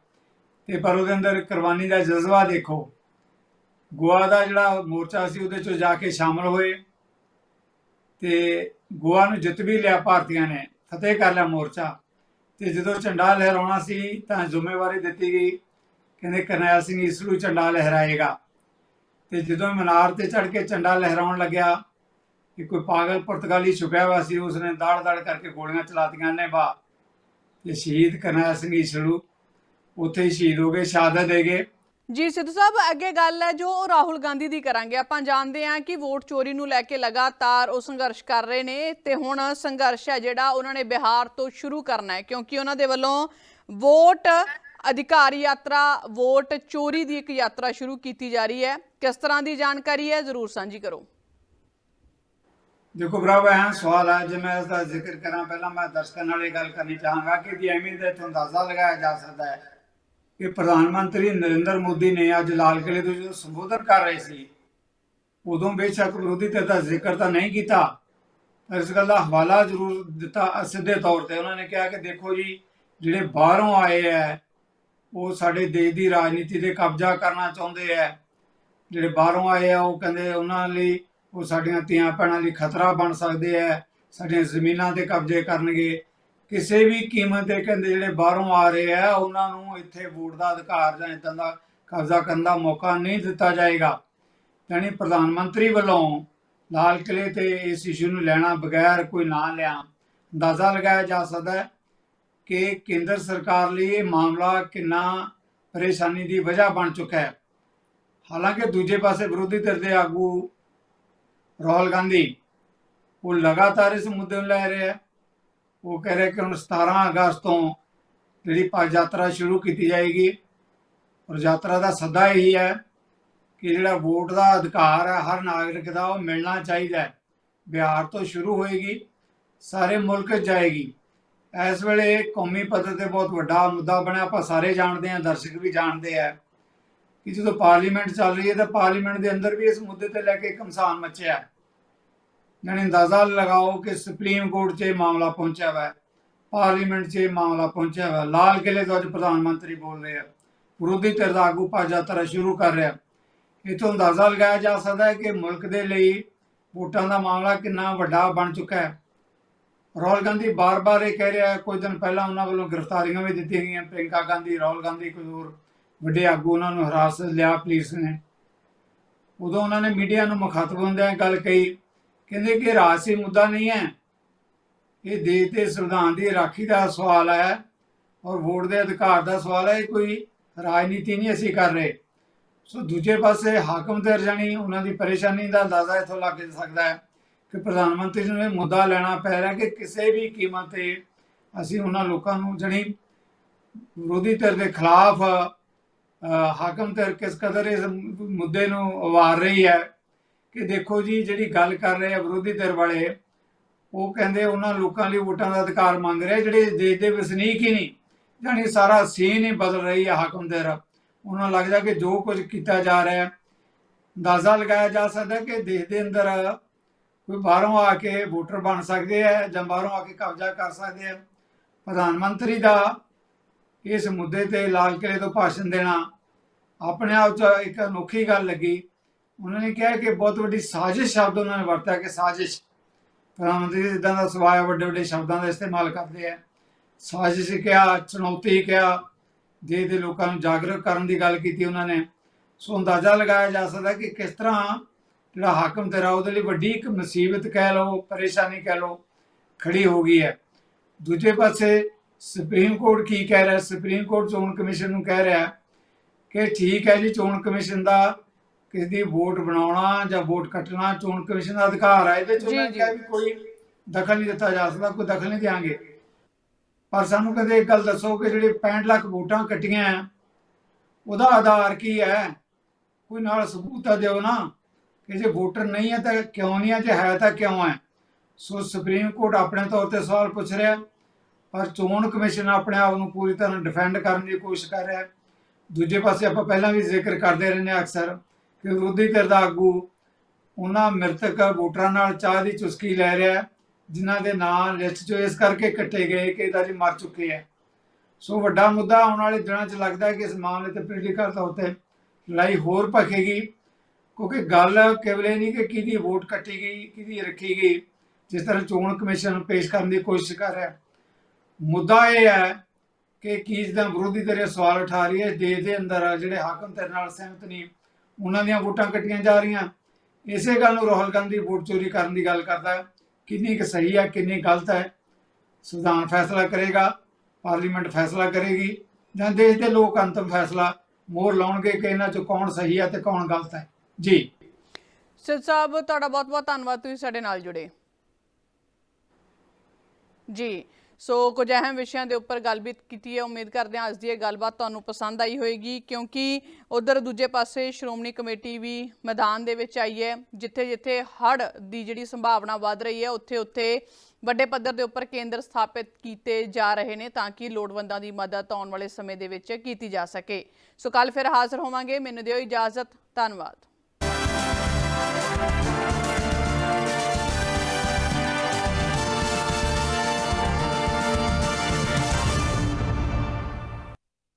ਤੇ ਪਰ ਉਹਦੇ ਅੰਦਰ ਕੁਰਬਾਨੀ ਦਾ ਜਜ਼ਬਾ ਦੇਖੋ। ਗੋਆ ਦਾ ਜਿਹੜਾ ਮੋਰਚਾ ਸੀ, ਉਹਦੇ ਚੋਂ ਜਾ ਕੇ ਸ਼ਾਮਲ ਹੋਏ। ਤੇ ਗੋਆ ਨੂੰ ਜਿੱਤ ਵੀ ਲਿਆ ਭਾਰਤੀਆਂ ਨੇ, ਫਤਿਹ ਕਰ ਲਿਆ ਮੋਰਚਾ। ਤੇ ਜਦੋਂ ਝੰਡਾ ਲਹਿਰਾਉਣਾ ਸੀ ਤਾਂ ਜ਼ਿੰਮੇਵਾਰੀ ਦਿੱਤੀ ਗਈ। ਕਹਿੰਦੇ ਕਰਨੈਲ ਸਿੰਘ ਈਸੜੂ ਝੰਡਾ ਲਹਿਰਾਏਗਾ। ਤੇ ਜਦੋਂ ਮਨਾਰ ਤੇ ਚੜ ਕੇ ਝੰਡਾ ਲਹਿਰਾਉਣ ਲੱਗਿਆ ਕਿ ਕੋਈ ਪਾਗਲ ਪੁਰਤਗਾਲੀ ਛੁਪਿਆ ਹੋਇਆ ਸੀ, ਉਸਨੇ ਦਾੜ ਦਾੜ ਕਰਕੇ ਗੋਲੀਆਂ ਚਲਾਤੀਆਂ ਨੇ ਬਾ ਤੇ ਸ਼ਹੀਦ ਕਰਨੈਲ ਸਿੰਘ ਈਸੜੂ ਉੱਥੇ ਹੀ ਸ਼ਹੀਦ ਹੋ ਗਏ, ਸ਼ਹਾਦਤ ਦੇ ਗਏ। ਜੀ, ਸਿੱਧੂ ਸਾਹਿਬ, ਅੱਗੇ ਗੱਲ ਹੈ ਜੋ ਰਾਹੁਲ ਗਾਂਧੀ ਦੀ ਕਰਾਂਗੇ। ਆਪਾਂ ਜਾਣਦੇ ਹਾਂ ਕਿ ਵੋਟ ਚੋਰੀ ਨੂੰ ਲੈ ਕੇ ਲਗਾਤਾਰ ਉਹ ਸੰਘਰਸ਼ ਕਰ ਰਹੇ ਨੇ ਤੇ ਹੁਣ ਸੰਘਰਸ਼ ਹੈ ਜਿਹੜਾ ਉਹਨਾਂ ਨੇ ਬਿਹਾਰ ਤੋਂ ਸ਼ੁਰੂ ਕਰਨਾ ਹੈ, ਕਿਉਂਕਿ ਉਹਨਾਂ ਦੇ ਵੱਲੋਂ ਵੋਟ ਅਧਿਕਾਰ ਯਾਤਰਾ, ਵੋਟ ਚੋਰੀ ਦੀ ਇੱਕ ਯਾਤਰਾ ਸ਼ੁਰੂ ਕੀਤੀ ਜਾ ਰਹੀ ਹੈ। ਕਿਸ ਤਰ੍ਹਾਂ ਦੀ ਜਾਣਕਾਰੀ ਹੈ, ਜ਼ਰੂਰ ਸਾਂਝੀ ਕਰੋ। ਦੇਖੋ ਬਰਾਬਰ ਹੈ ਸਵਾਲ ਹੈ। ਜੇ ਮੈਂ ਇਸ ਦਾ ਜ਼ਿਕਰ ਕਰਾਂ, ਪਹਿਲਾਂ ਮੈਂ ਦਰਸ਼ਕਾਂ ਨਾਲ ਇਹ ਗੱਲ ਕਰਨੀ ਚਾਹਾਂਗਾ ਕਿ ਦੀ ਅਹਿਮੀਅਤ ਦਾ ਅੰਦਾਜ਼ਾ ਲਗਾਇਆ ਜਾ ਸਕਦਾ ਹੈ ਕਿ ਪ੍ਰਧਾਨ ਮੰਤਰੀ ਨਰਿੰਦਰ ਮੋਦੀ ਨੇ ਅੱਜ ਲਾਲ ਕਿਲੇ ਤੋਂ ਜਦੋਂ ਸੰਬੋਧਨ ਕਰ ਰਹੇ ਸੀ। ਉਦੋਂ ਬੇਸ਼ੱਕ ਵਿਰੋਧੀ ਧਿਰ ਦਾ ਜ਼ਿਕਰ ਤਾਂ ਨਹੀਂ ਕੀਤਾ, ਪਰ ਇਸ ਗੱਲ ਦਾ ਹਵਾਲਾ ਜ਼ਰੂਰ ਦਿੱਤਾ ਸਿੱਧੇ ਤੌਰ ਤੇ। ਉਹਨਾਂ ਨੇ ਕਿਹਾ ਕਿ ਦੇਖੋ ਜੀ, ਜਿਹੜੇ ਬਾਹਰੋਂ ਆਏ ਹੈ ਉਹ ਸਾਡੇ ਦੇਸ਼ ਦੀ ਰਾਜਨੀਤੀ ਤੇ ਕਬਜ਼ਾ ਕਰਨਾ ਚਾਹੁੰਦੇ ਹੈ ਜਿਹੜੇ ਬਾਹਰੋਂ ਆਏ ਆ ਉਹ ਕਹਿੰਦੇ ਉਹਨਾਂ ਲਈ, ਉਹ ਸਾਡੀਆਂ ਧੀਆਂ ਭੈਣਾਂ ਲਈ ਖਤਰਾ ਬਣ ਸਕਦੇ ਆ ਸਾਡੀਆਂ ਜ਼ਮੀਨਾਂ ਤੇ ਕਬਜ਼ੇ ਕਰਨਗੇ। ਕਿਸੇ ਵੀ ਕੀਮਤ ਤੇ ਕਹਿੰਦੇ ਜਿਹੜੇ ਬਾਹਰੋਂ ਆ ਰਹੇ ਆ, ਉਹਨਾਂ ਨੂੰ ਇੱਥੇ ਵੋਟ ਦਾ ਅਧਿਕਾਰ ਜਾਂ ਇਦਾਂ ਦਾ ਕਬਜ਼ਾ ਕਰਨ ਦਾ ਮੌਕਾ ਨਹੀਂ ਦਿੱਤਾ ਜਾਏਗਾ। ਯਾਨੀ ਪ੍ਰਧਾਨ ਮੰਤਰੀ ਵੱਲੋਂ ਲਾਲ ਕਿਲੇ ਤੇ ਇਸ ਇਸ਼ੂ ਨੂੰ ਲੈਣਾ ਬਗੈਰ ਕੋਈ ਨਾਂ ਲਿਆ, ਅੰਦਾਜ਼ਾ ਲਗਾਇਆ ਜਾ ਸਕਦਾ ਹੈ ਕਿ ਕੇਂਦਰ ਸਰਕਾਰ ਲਈ ਇਹ ਮਾਮਲਾ ਕਿੰਨਾ ਪਰੇਸ਼ਾਨੀ ਦੀ ਵਜ੍ਹਾ ਬਣ ਚੁੱਕਾ ਹੈ। ਹਾਲਾਂਕਿ ਦੂਜੇ ਪਾਸੇ ਵਿਰੋਧੀ ਧਿਰ ਦੇ ਆਗੂ ਰਾਹੁਲ ਗਾਂਧੀ ਉਹ ਲਗਾਤਾਰ ਇਸ ਮੁੱਦੇ ਨੂੰ ਲੈ ਰਿਹਾ ਹੈ ਉਹ ਕਹਿ ਰਿਹਾ ਕਿ ਹੁਣ 17 ਅਗਸਤ ਤੋਂ ਜਿਹੜੀ ਪਦ ਯਾਤਰਾ ਸ਼ੁਰੂ ਕੀਤੀ ਜਾਏਗੀ ਔਰ ਯਾਤਰਾ ਦਾ ਸੱਦਾ ਇਹੀ ਹੈ ਕਿ ਜਿਹੜਾ ਵੋਟ ਦਾ ਅਧਿਕਾਰ ਹੈ, ਹਰ ਨਾਗਰਿਕ ਦਾ ਉਹ ਮਿਲਣਾ ਚਾਹੀਦਾ ਹੈ। ਬਿਹਾਰ ਤੋਂ ਸ਼ੁਰੂ ਹੋਏਗੀ, ਸਾਰੇ ਮੁਲਕ ਜਾਏਗੀ। ਇਸ ਵੇਲੇ ਕੌਮੀ ਪੱਧਰ ਤੇ ਬਹੁਤ ਵੱਡਾ ਮੁੱਦਾ ਬਣਿਆ, ਆਪਾਂ ਸਾਰੇ ਜਾਣਦੇ ਹਾਂ, ਦਰਸ਼ਕ ਵੀ ਜਾਣਦੇ ਆ ਕਿ ਜਦੋਂ ਪਾਰਲੀਮੈਂਟ ਚੱਲ ਰਹੀ ਹੈ ਤਾਂ ਪਾਰਲੀਮੈਂਟ ਦੇ ਅੰਦਰ ਵੀ ਇਸ ਮੁੱਦੇ ਤੇ ਲੈ ਕੇ ਕਮਸਾਨ ਮਚਿਆ। ਹੈ। ਅੰਦਾਜ਼ਾ ਲਗਾਓ ਕਿ ਸੁਪਰੀਮ ਕੋਰਟ 'ਚ ਇਹ ਮਾਮਲਾ ਪਹੁੰਚਿਆ ਹੋਇਆ ਪਾਰਲੀਮੈਂਟ 'ਚ ਇਹ ਮਾਮਲਾ ਪਹੁੰਚਿਆ ਹੋਇਆ ਲਾਲ ਕਿਲੇ ਤੋਂ ਅੱਜ ਪ੍ਰਧਾਨ ਮੰਤਰੀ ਬੋਲ ਰਹੇ ਆ। ਵਿਰੋਧੀ ਧਿਰ ਦਾ ਆਗੂ ਭੱਜ ਯਾਤਰਾ ਸ਼ੁਰੂ ਕਰ ਰਿਹਾ। ਇਥੋਂ ਅੰਦਾਜ਼ਾ ਲਗਾਇਆ ਜਾ ਸਕਦਾ ਹੈ ਕਿ ਮੁਲਕ ਦੇ ਲਈ ਵੋਟਾਂ ਦਾ ਮਾਮਲਾ ਕਿੰਨਾ ਵੱਡਾ ਬਣ ਚੁੱਕਾ ਹੈ। ਰਾਹੁਲ ਗਾਂਧੀ ਬਾਰ-ਬਾਰ ਇਹ ਕਹਿ ਰਿਹਾ ਹੈ, ਕੁਝ ਦਿਨ ਪਹਿਲਾਂ ਉਹਨਾਂ ਵੱਲੋਂ ਗ੍ਰਿਫਤਾਰੀਆਂ ਵੀ ਦਿੱਤੀਆਂ ਗਈਆਂ। ਪ੍ਰਿੰਕਾ ਗਾਂਧੀ, ਰਾਹੁਲ ਗਾਂਧੀ ਕੋਈ ਹੋਰ ਵੱਡੇ ਆਗੂ ਉਹਨਾਂ ਨੂੰ ਹਿਰਾਸਤ ਲਿਆ ਪੁਲਿਸ ਨੇ। ਉਦੋਂ ਉਹਨਾਂ ਨੇ ਮੀਡੀਆ ਨੂੰ ਮੁਖਾਤਬ ਹੁੰਦਿਆਂ ਗੱਲ ਕਹੀ ਕਹਿੰਦੇ ਕਿ ਰਾਜਸੀ ਮੁੱਦਾ ਨਹੀਂ ਹੈ। ਇਹ ਦੇਸ਼ ਦੇ ਸੰਵਿਧਾਨ ਦੀ ਰਾਖੀ ਦਾ ਸਵਾਲ ਹੈ ਔਰ ਵੋਟ ਦੇ ਅਧਿਕਾਰ ਦਾ ਸਵਾਲ ਹੈ। ਇਹ ਕੋਈ ਰਾਜਨੀਤੀ ਨਹੀਂ ਅਸੀਂ ਕਰ ਰਹੇ। ਸੋ ਦੂਜੇ ਪਾਸੇ ਹਾਕਮ ਤੇ ਜਾਣੀ ਉਹਨਾਂ ਦੀ ਪਰੇਸ਼ਾਨੀ ਦਾ ਅੰਦਾਜ਼ਾ ਇਥੋਂ ਲੱਗ ਸਕਦਾ ਹੈ ਕਿ ਪ੍ਰਧਾਨ ਮੰਤਰੀ ਨੂੰ ਇਹ ਮੁੱਦਾ ਲੈਣਾ ਪੈ ਰਿਹਾ ਕਿ ਕਿਸੇ ਵੀ ਕੀਮਤ ਤੇ ਅਸੀਂ ਉਹਨਾਂ ਲੋਕਾਂ ਨੂੰ ਜਣੀ ਵਿਰੋਧੀ ਧਿਰ ਦੇ ਖਿਲਾਫ ਹਾਕਮ ਧਿਰ ਕਿਸ ਕਦਰ ਇਸ ਮੁੱਦੇ ਨੂੰ ਉਵਾਰ ਰਹੀ ਹੈ। ਕਿ ਦੇਖੋ ਜੀ, ਜਿਹੜੀ ਗੱਲ ਕਰ ਰਹੇ ਆ ਵਿਰੋਧੀ ਧਿਰ ਵਾਲੇ, ਉਹ ਕਹਿੰਦੇ ਉਹਨਾਂ ਲੋਕਾਂ ਲਈ ਵੋਟਾਂ ਦਾ ਅਧਿਕਾਰ ਮੰਗ ਰਹੇ ਜਿਹੜੇ ਦੇਸ਼ ਦੇ ਵਸਨੀਕ ਹੀ ਨਹੀਂ। ਜਾਣੀ ਸਾਰਾ ਸੀਨ ਹੀ ਬਦਲ ਰਹੀ ਹੈ ਹਾਕਮ ਦੇ ਰ ਉਹਨਾਂ ਨੂੰ ਲੱਗਦਾ ਕਿ ਜੋ ਕੁਝ ਕੀਤਾ ਜਾ ਰਿਹਾ ਹੈ, ਅੰਦਾਜ਼ਾ ਲਗਾਇਆ ਜਾ ਸਕਦਾ ਕਿ ਦੇਸ਼ ਦੇ ਅੰਦਰ ਕੋਈ ਬਾਹਰੋਂ ਆ ਕੇ ਵੋਟਰ ਬਣ ਸਕਦੇ ਆ ਜਾਂ ਬਾਹਰੋਂ ਆ ਕੇ ਕਬਜ਼ਾ ਕਰ ਸਕਦੇ ਆ। ਪ੍ਰਧਾਨ ਮੰਤਰੀ ਦਾ ਇਸ ਮੁੱਦੇ ਤੇ ਲਾਲ ਕਿਲੇ ਤੋਂ ਭਾਸ਼ਣ ਦੇਣਾ ਆਪਣੇ ਆਪ 'ਚ ਇੱਕ ਅਨੋਖੀ ਗੱਲ ਲੱਗੀ। ਉਹਨਾਂ ਨੇ ਕਿਹਾ ਕਿ ਬਹੁਤ ਵੱਡੀ ਸਾਜ਼ਿਸ਼ ਸ਼ਬਦ ਉਹਨਾਂ ਨੇ ਵਰਤਿਆ ਕਿ ਸਾਜ਼ਿਸ਼ ਪ੍ਰਧਾਨ ਮੰਤਰੀ ਇਦਾਂ ਦਾ ਸਵਾਇਆ ਵੱਡੇ ਵੱਡੇ ਸ਼ਬਦਾਂ ਦਾ ਇਸਤੇਮਾਲ ਕਰਦੇ ਆ। ਸਾਜ਼ਿਸ਼ ਕਿਹਾ, ਚੁਣੌਤੀ ਕਿਹਾ, ਦੇਸ਼ ਦੇ ਲੋਕਾਂ ਨੂੰ ਜਾਗਰੂਕ ਕਰਨ ਦੀ ਗੱਲ ਕੀਤੀ ਉਹਨਾਂ ਨੇ। ਸੋ ਅੰਦਾਜ਼ਾ ਲਗਾਇਆ ਜਾ ਸਕਦਾ ਕਿ ਕਿਸ ਤਰ੍ਹਾਂ ਜਿਹੜਾ ਹਾਕਮ ਤੇਰਾ ਉਹਦੇ ਲਈ ਵੱਡੀ ਇੱਕ ਮੁਸੀਬਤ ਕਹਿ ਲਓ, ਪਰੇਸ਼ਾਨੀ ਕਹਿ ਲਓ ਖੜੀ ਹੋ ਗਈ ਹੈ। ਦੂਜੇ ਪਾਸੇ ਸੁਪਰੀਮ ਕੋਰਟ ਕੀ ਕਹਿ ਰਿਹਾ ਸੁਪਰੀਮ ਕੋਰਟ ਚੋਣ ਕਮਿਸ਼ਨ ਨੂੰ ਕਹਿ ਰਿਹਾ ਕਿ ਠੀਕ ਹੈ ਜੀ, ਚੋਣ ਕਮਿਸ਼ਨ ਦਾ ਕਿਸੇ ਦੀ ਵੋਟ ਬਣਾਉਣਾ ਜਾਂ ਵੋਟ ਕੱਟਣਾ ਚੋਣ ਕਮਿਸ਼ਨ ਦਾ ਅਧਿਕਾਰ ਹੈ ਇਹਦੇ ਚ ਉਹਨਾਂ। ਕਿਹਾ ਵੀ ਕੋਈ ਦਖਲ ਨਹੀਂ ਦਿੱਤਾ ਜਾ ਸਕਦਾ ਕੋਈ ਦਖਲ ਨਹੀਂ ਦਿਆਂਗੇ। ਪਰ ਸਾਨੂੰ ਕਦੇ ਇੱਕ ਗੱਲ ਦੱਸੋ ਕਿ ਜਿਹੜੇ 65 ਲੱਖ ਵੋਟਾਂ ਕੱਟੀਆਂ ਉਹਦਾ ਆਧਾਰ ਕੀ ਹੈ? ਕੋਈ ਨਾਲ ਸਬੂਤ ਤਾਂ ਦਿਓ ਨਾ ਕਿ ਜੇ ਵੋਟਰ ਨਹੀਂ ਹੈ ਤਾਂ ਕਿਉਂ ਨਹੀਂ ਹੈ ਜੇ ਹੈ ਤਾਂ ਕਿਉਂ ਹੈ? ਸੋ ਸੁਪਰੀਮ ਕੋਰਟ ਆਪਣੇ ਤੌਰ ਤੇ ਸਵਾਲ ਪੁੱਛ ਰਿਹਾ ਪਰ ਚੋਣ ਕਮਿਸ਼ਨ ਆਪਣੇ ਆਪ ਨੂੰ ਪੂਰੀ ਤਰ੍ਹਾਂ ਡਿਫੈਂਡ ਕਰਨ ਦੀ ਕੋਸ਼ਿਸ਼ ਕਰ ਰਿਹਾ। ਦੂਜੇ ਪਾਸੇ ਆਪਾਂ ਪਹਿਲਾਂ ਵੀ ਜ਼ਿਕਰ ਕਰਦੇ ਰਹਿੰਦੇ ਅਕਸਰ ਕਿ ਵਿਰੋਧੀ ਧਿਰ ਦਾ ਆਗੂ ਉਹਨਾਂ ਮ੍ਰਿਤਕ ਵੋਟਰਾਂ ਨਾਲ ਚਾਹ ਦੀ ਚੁਸਕੀ ਲੈ ਰਿਹਾ ਹੈ, ਜਿਨ੍ਹਾਂ ਦੇ ਨਾਂ ਲਿਸਟ 'ਚੋਂ ਇਸ ਕਰਕੇ ਕੱਟੇ ਗਏ ਕਿ ਇਹ ਜੀ ਮਰ ਚੁੱਕੇ ਹੈ। ਸੋ ਵੱਡਾ ਮੁੱਦਾ ਆਉਣ ਵਾਲੇ ਦਿਨਾਂ 'ਚ ਲੱਗਦਾ ਹੈ ਕਿ ਇਸ ਮਾਮਲੇ ਤੇ ਪੋਲੀਟੀਕਲ ਤੌਰ ਤੇ ਲੜਾਈ ਹੋਰ ਭਖੇਗੀ ਕਿਉਂਕਿ ਗੱਲ ਕੇਵਲ ਇਹ ਨਹੀਂ ਕਿ ਕਿਹਦੀ ਵੋਟ ਕੱਟੀ ਗਈ ਕਿਹਦੀ ਰੱਖੀ ਗਈ ਜਿਸ ਤਰ੍ਹਾਂ ਚੋਣ ਕਮਿਸ਼ਨ ਪੇਸ਼ ਕਰਨ ਦੀ ਕੋਸ਼ਿਸ਼ ਕਰ ਰਿਹਾ ਮੁੱਦਾ ਇਹ ਹੈ ਕਿ ਕੀ ਦਾ ਵਿਰੋਧੀ ਧਿਰ ਸਵਾਲ ਉਠਾ ਰਹੀ ਹੈ ਦੇਸ਼ ਦੇ ਅੰਦਰ ਜਿਹੜੇ ਹਾਕਮ ਧਿਰ ਨਾਲ ਸਹਿਮਤ ਨਹੀਂ ਉਹਨਾਂ ਦੀਆਂ ਵੋਟਾਂ ਕੱਟੀਆਂ ਜਾ ਰਹੀਆਂ। ਇਸੇ ਗੱਲ ਨੂੰ ਰਾਹੁਲ ਗਾਂਧੀ ਵੋਟ ਚੋਰੀ ਕਰਨ ਦੀ ਗੱਲ ਕਰਦਾ ਕਿੰਨੀ ਕੁ ਸਹੀ ਹੈ, ਕਿੰਨੀ ਗਲਤ ਹੈ। ਸੰਵਿਧਾਨ ਫੈਸਲਾ ਕਰੇਗਾ, ਪਾਰਲੀਮੈਂਟ ਫੈਸਲਾ ਕਰੇਗੀ ਜਾਂ ਦੇਸ਼ ਦੇ ਲੋਕ ਅੰਤਮ ਫੈਸਲਾ ਮੋਹਰ ਲਾਉਣਗੇ ਕਿ ਇਹਨਾਂ ਚੋਂ ਕੌਣ ਸਹੀ ਹੈ ਤੇ ਕੌਣ ਗਲਤ ਹੈ। ਜੀ। ਸਿੱਧ ਸਾਹਿਬ, ਤੁਹਾਡਾ ਬਹੁਤ ਬਹੁਤ ਧੰਨਵਾਦ, ਤੁਸੀਂ ਸਾਡੇ ਨਾਲ ਜੁੜੇ। ਜੀ। ਸੋ ਕੁਝ ਅਹਿਮ ਵਿਸ਼ਿਆਂ ਦੇ ਉੱਪਰ ਗੱਲਬਾਤ ਕੀਤੀ ਹੈ। ਉਮੀਦ ਕਰਦੇ ਹਾਂ ਅੱਜ ਦੀ ਇਹ ਗੱਲਬਾਤ ਤੁਹਾਨੂੰ ਪਸੰਦ ਆਈ ਹੋਏਗੀ ਕਿਉਂਕਿ ਉਧਰ ਦੂਜੇ ਪਾਸੇ ਸ਼੍ਰੋਮਣੀ ਕਮੇਟੀ ਵੀ ਮੈਦਾਨ ਦੇ ਵਿੱਚ ਆਈ ਹੈ ਜਿੱਥੇ ਜਿੱਥੇ ਹੜ ਦੀ ਜਿਹੜੀ ਸੰਭਾਵਨਾ ਵੱਧ ਰਹੀ ਹੈ ਉੱਥੇ ਉੱਥੇ ਵੱਡੇ ਪੱਧਰ ਦੇ ਉੱਪਰ ਕੇਂਦਰ ਸਥਾਪਿਤ ਕੀਤੇ ਜਾ ਰਹੇ ਨੇ ਤਾਂ ਕਿ ਲੋੜਵੰਦਾਂ ਦੀ ਮਦਦ ਆਉਣ ਵਾਲੇ ਸਮੇਂ ਦੇ ਵਿੱਚ ਕੀਤੀ ਜਾ ਸਕੇ। ਸੋ ਕੱਲ ਫਿਰ ਹਾਜ਼ਰ ਹੋਵਾਂਗੇ। ਮੈਨੂੰ ਦਿਓ ਇਜਾਜ਼ਤ। ਧੰਨਵਾਦ।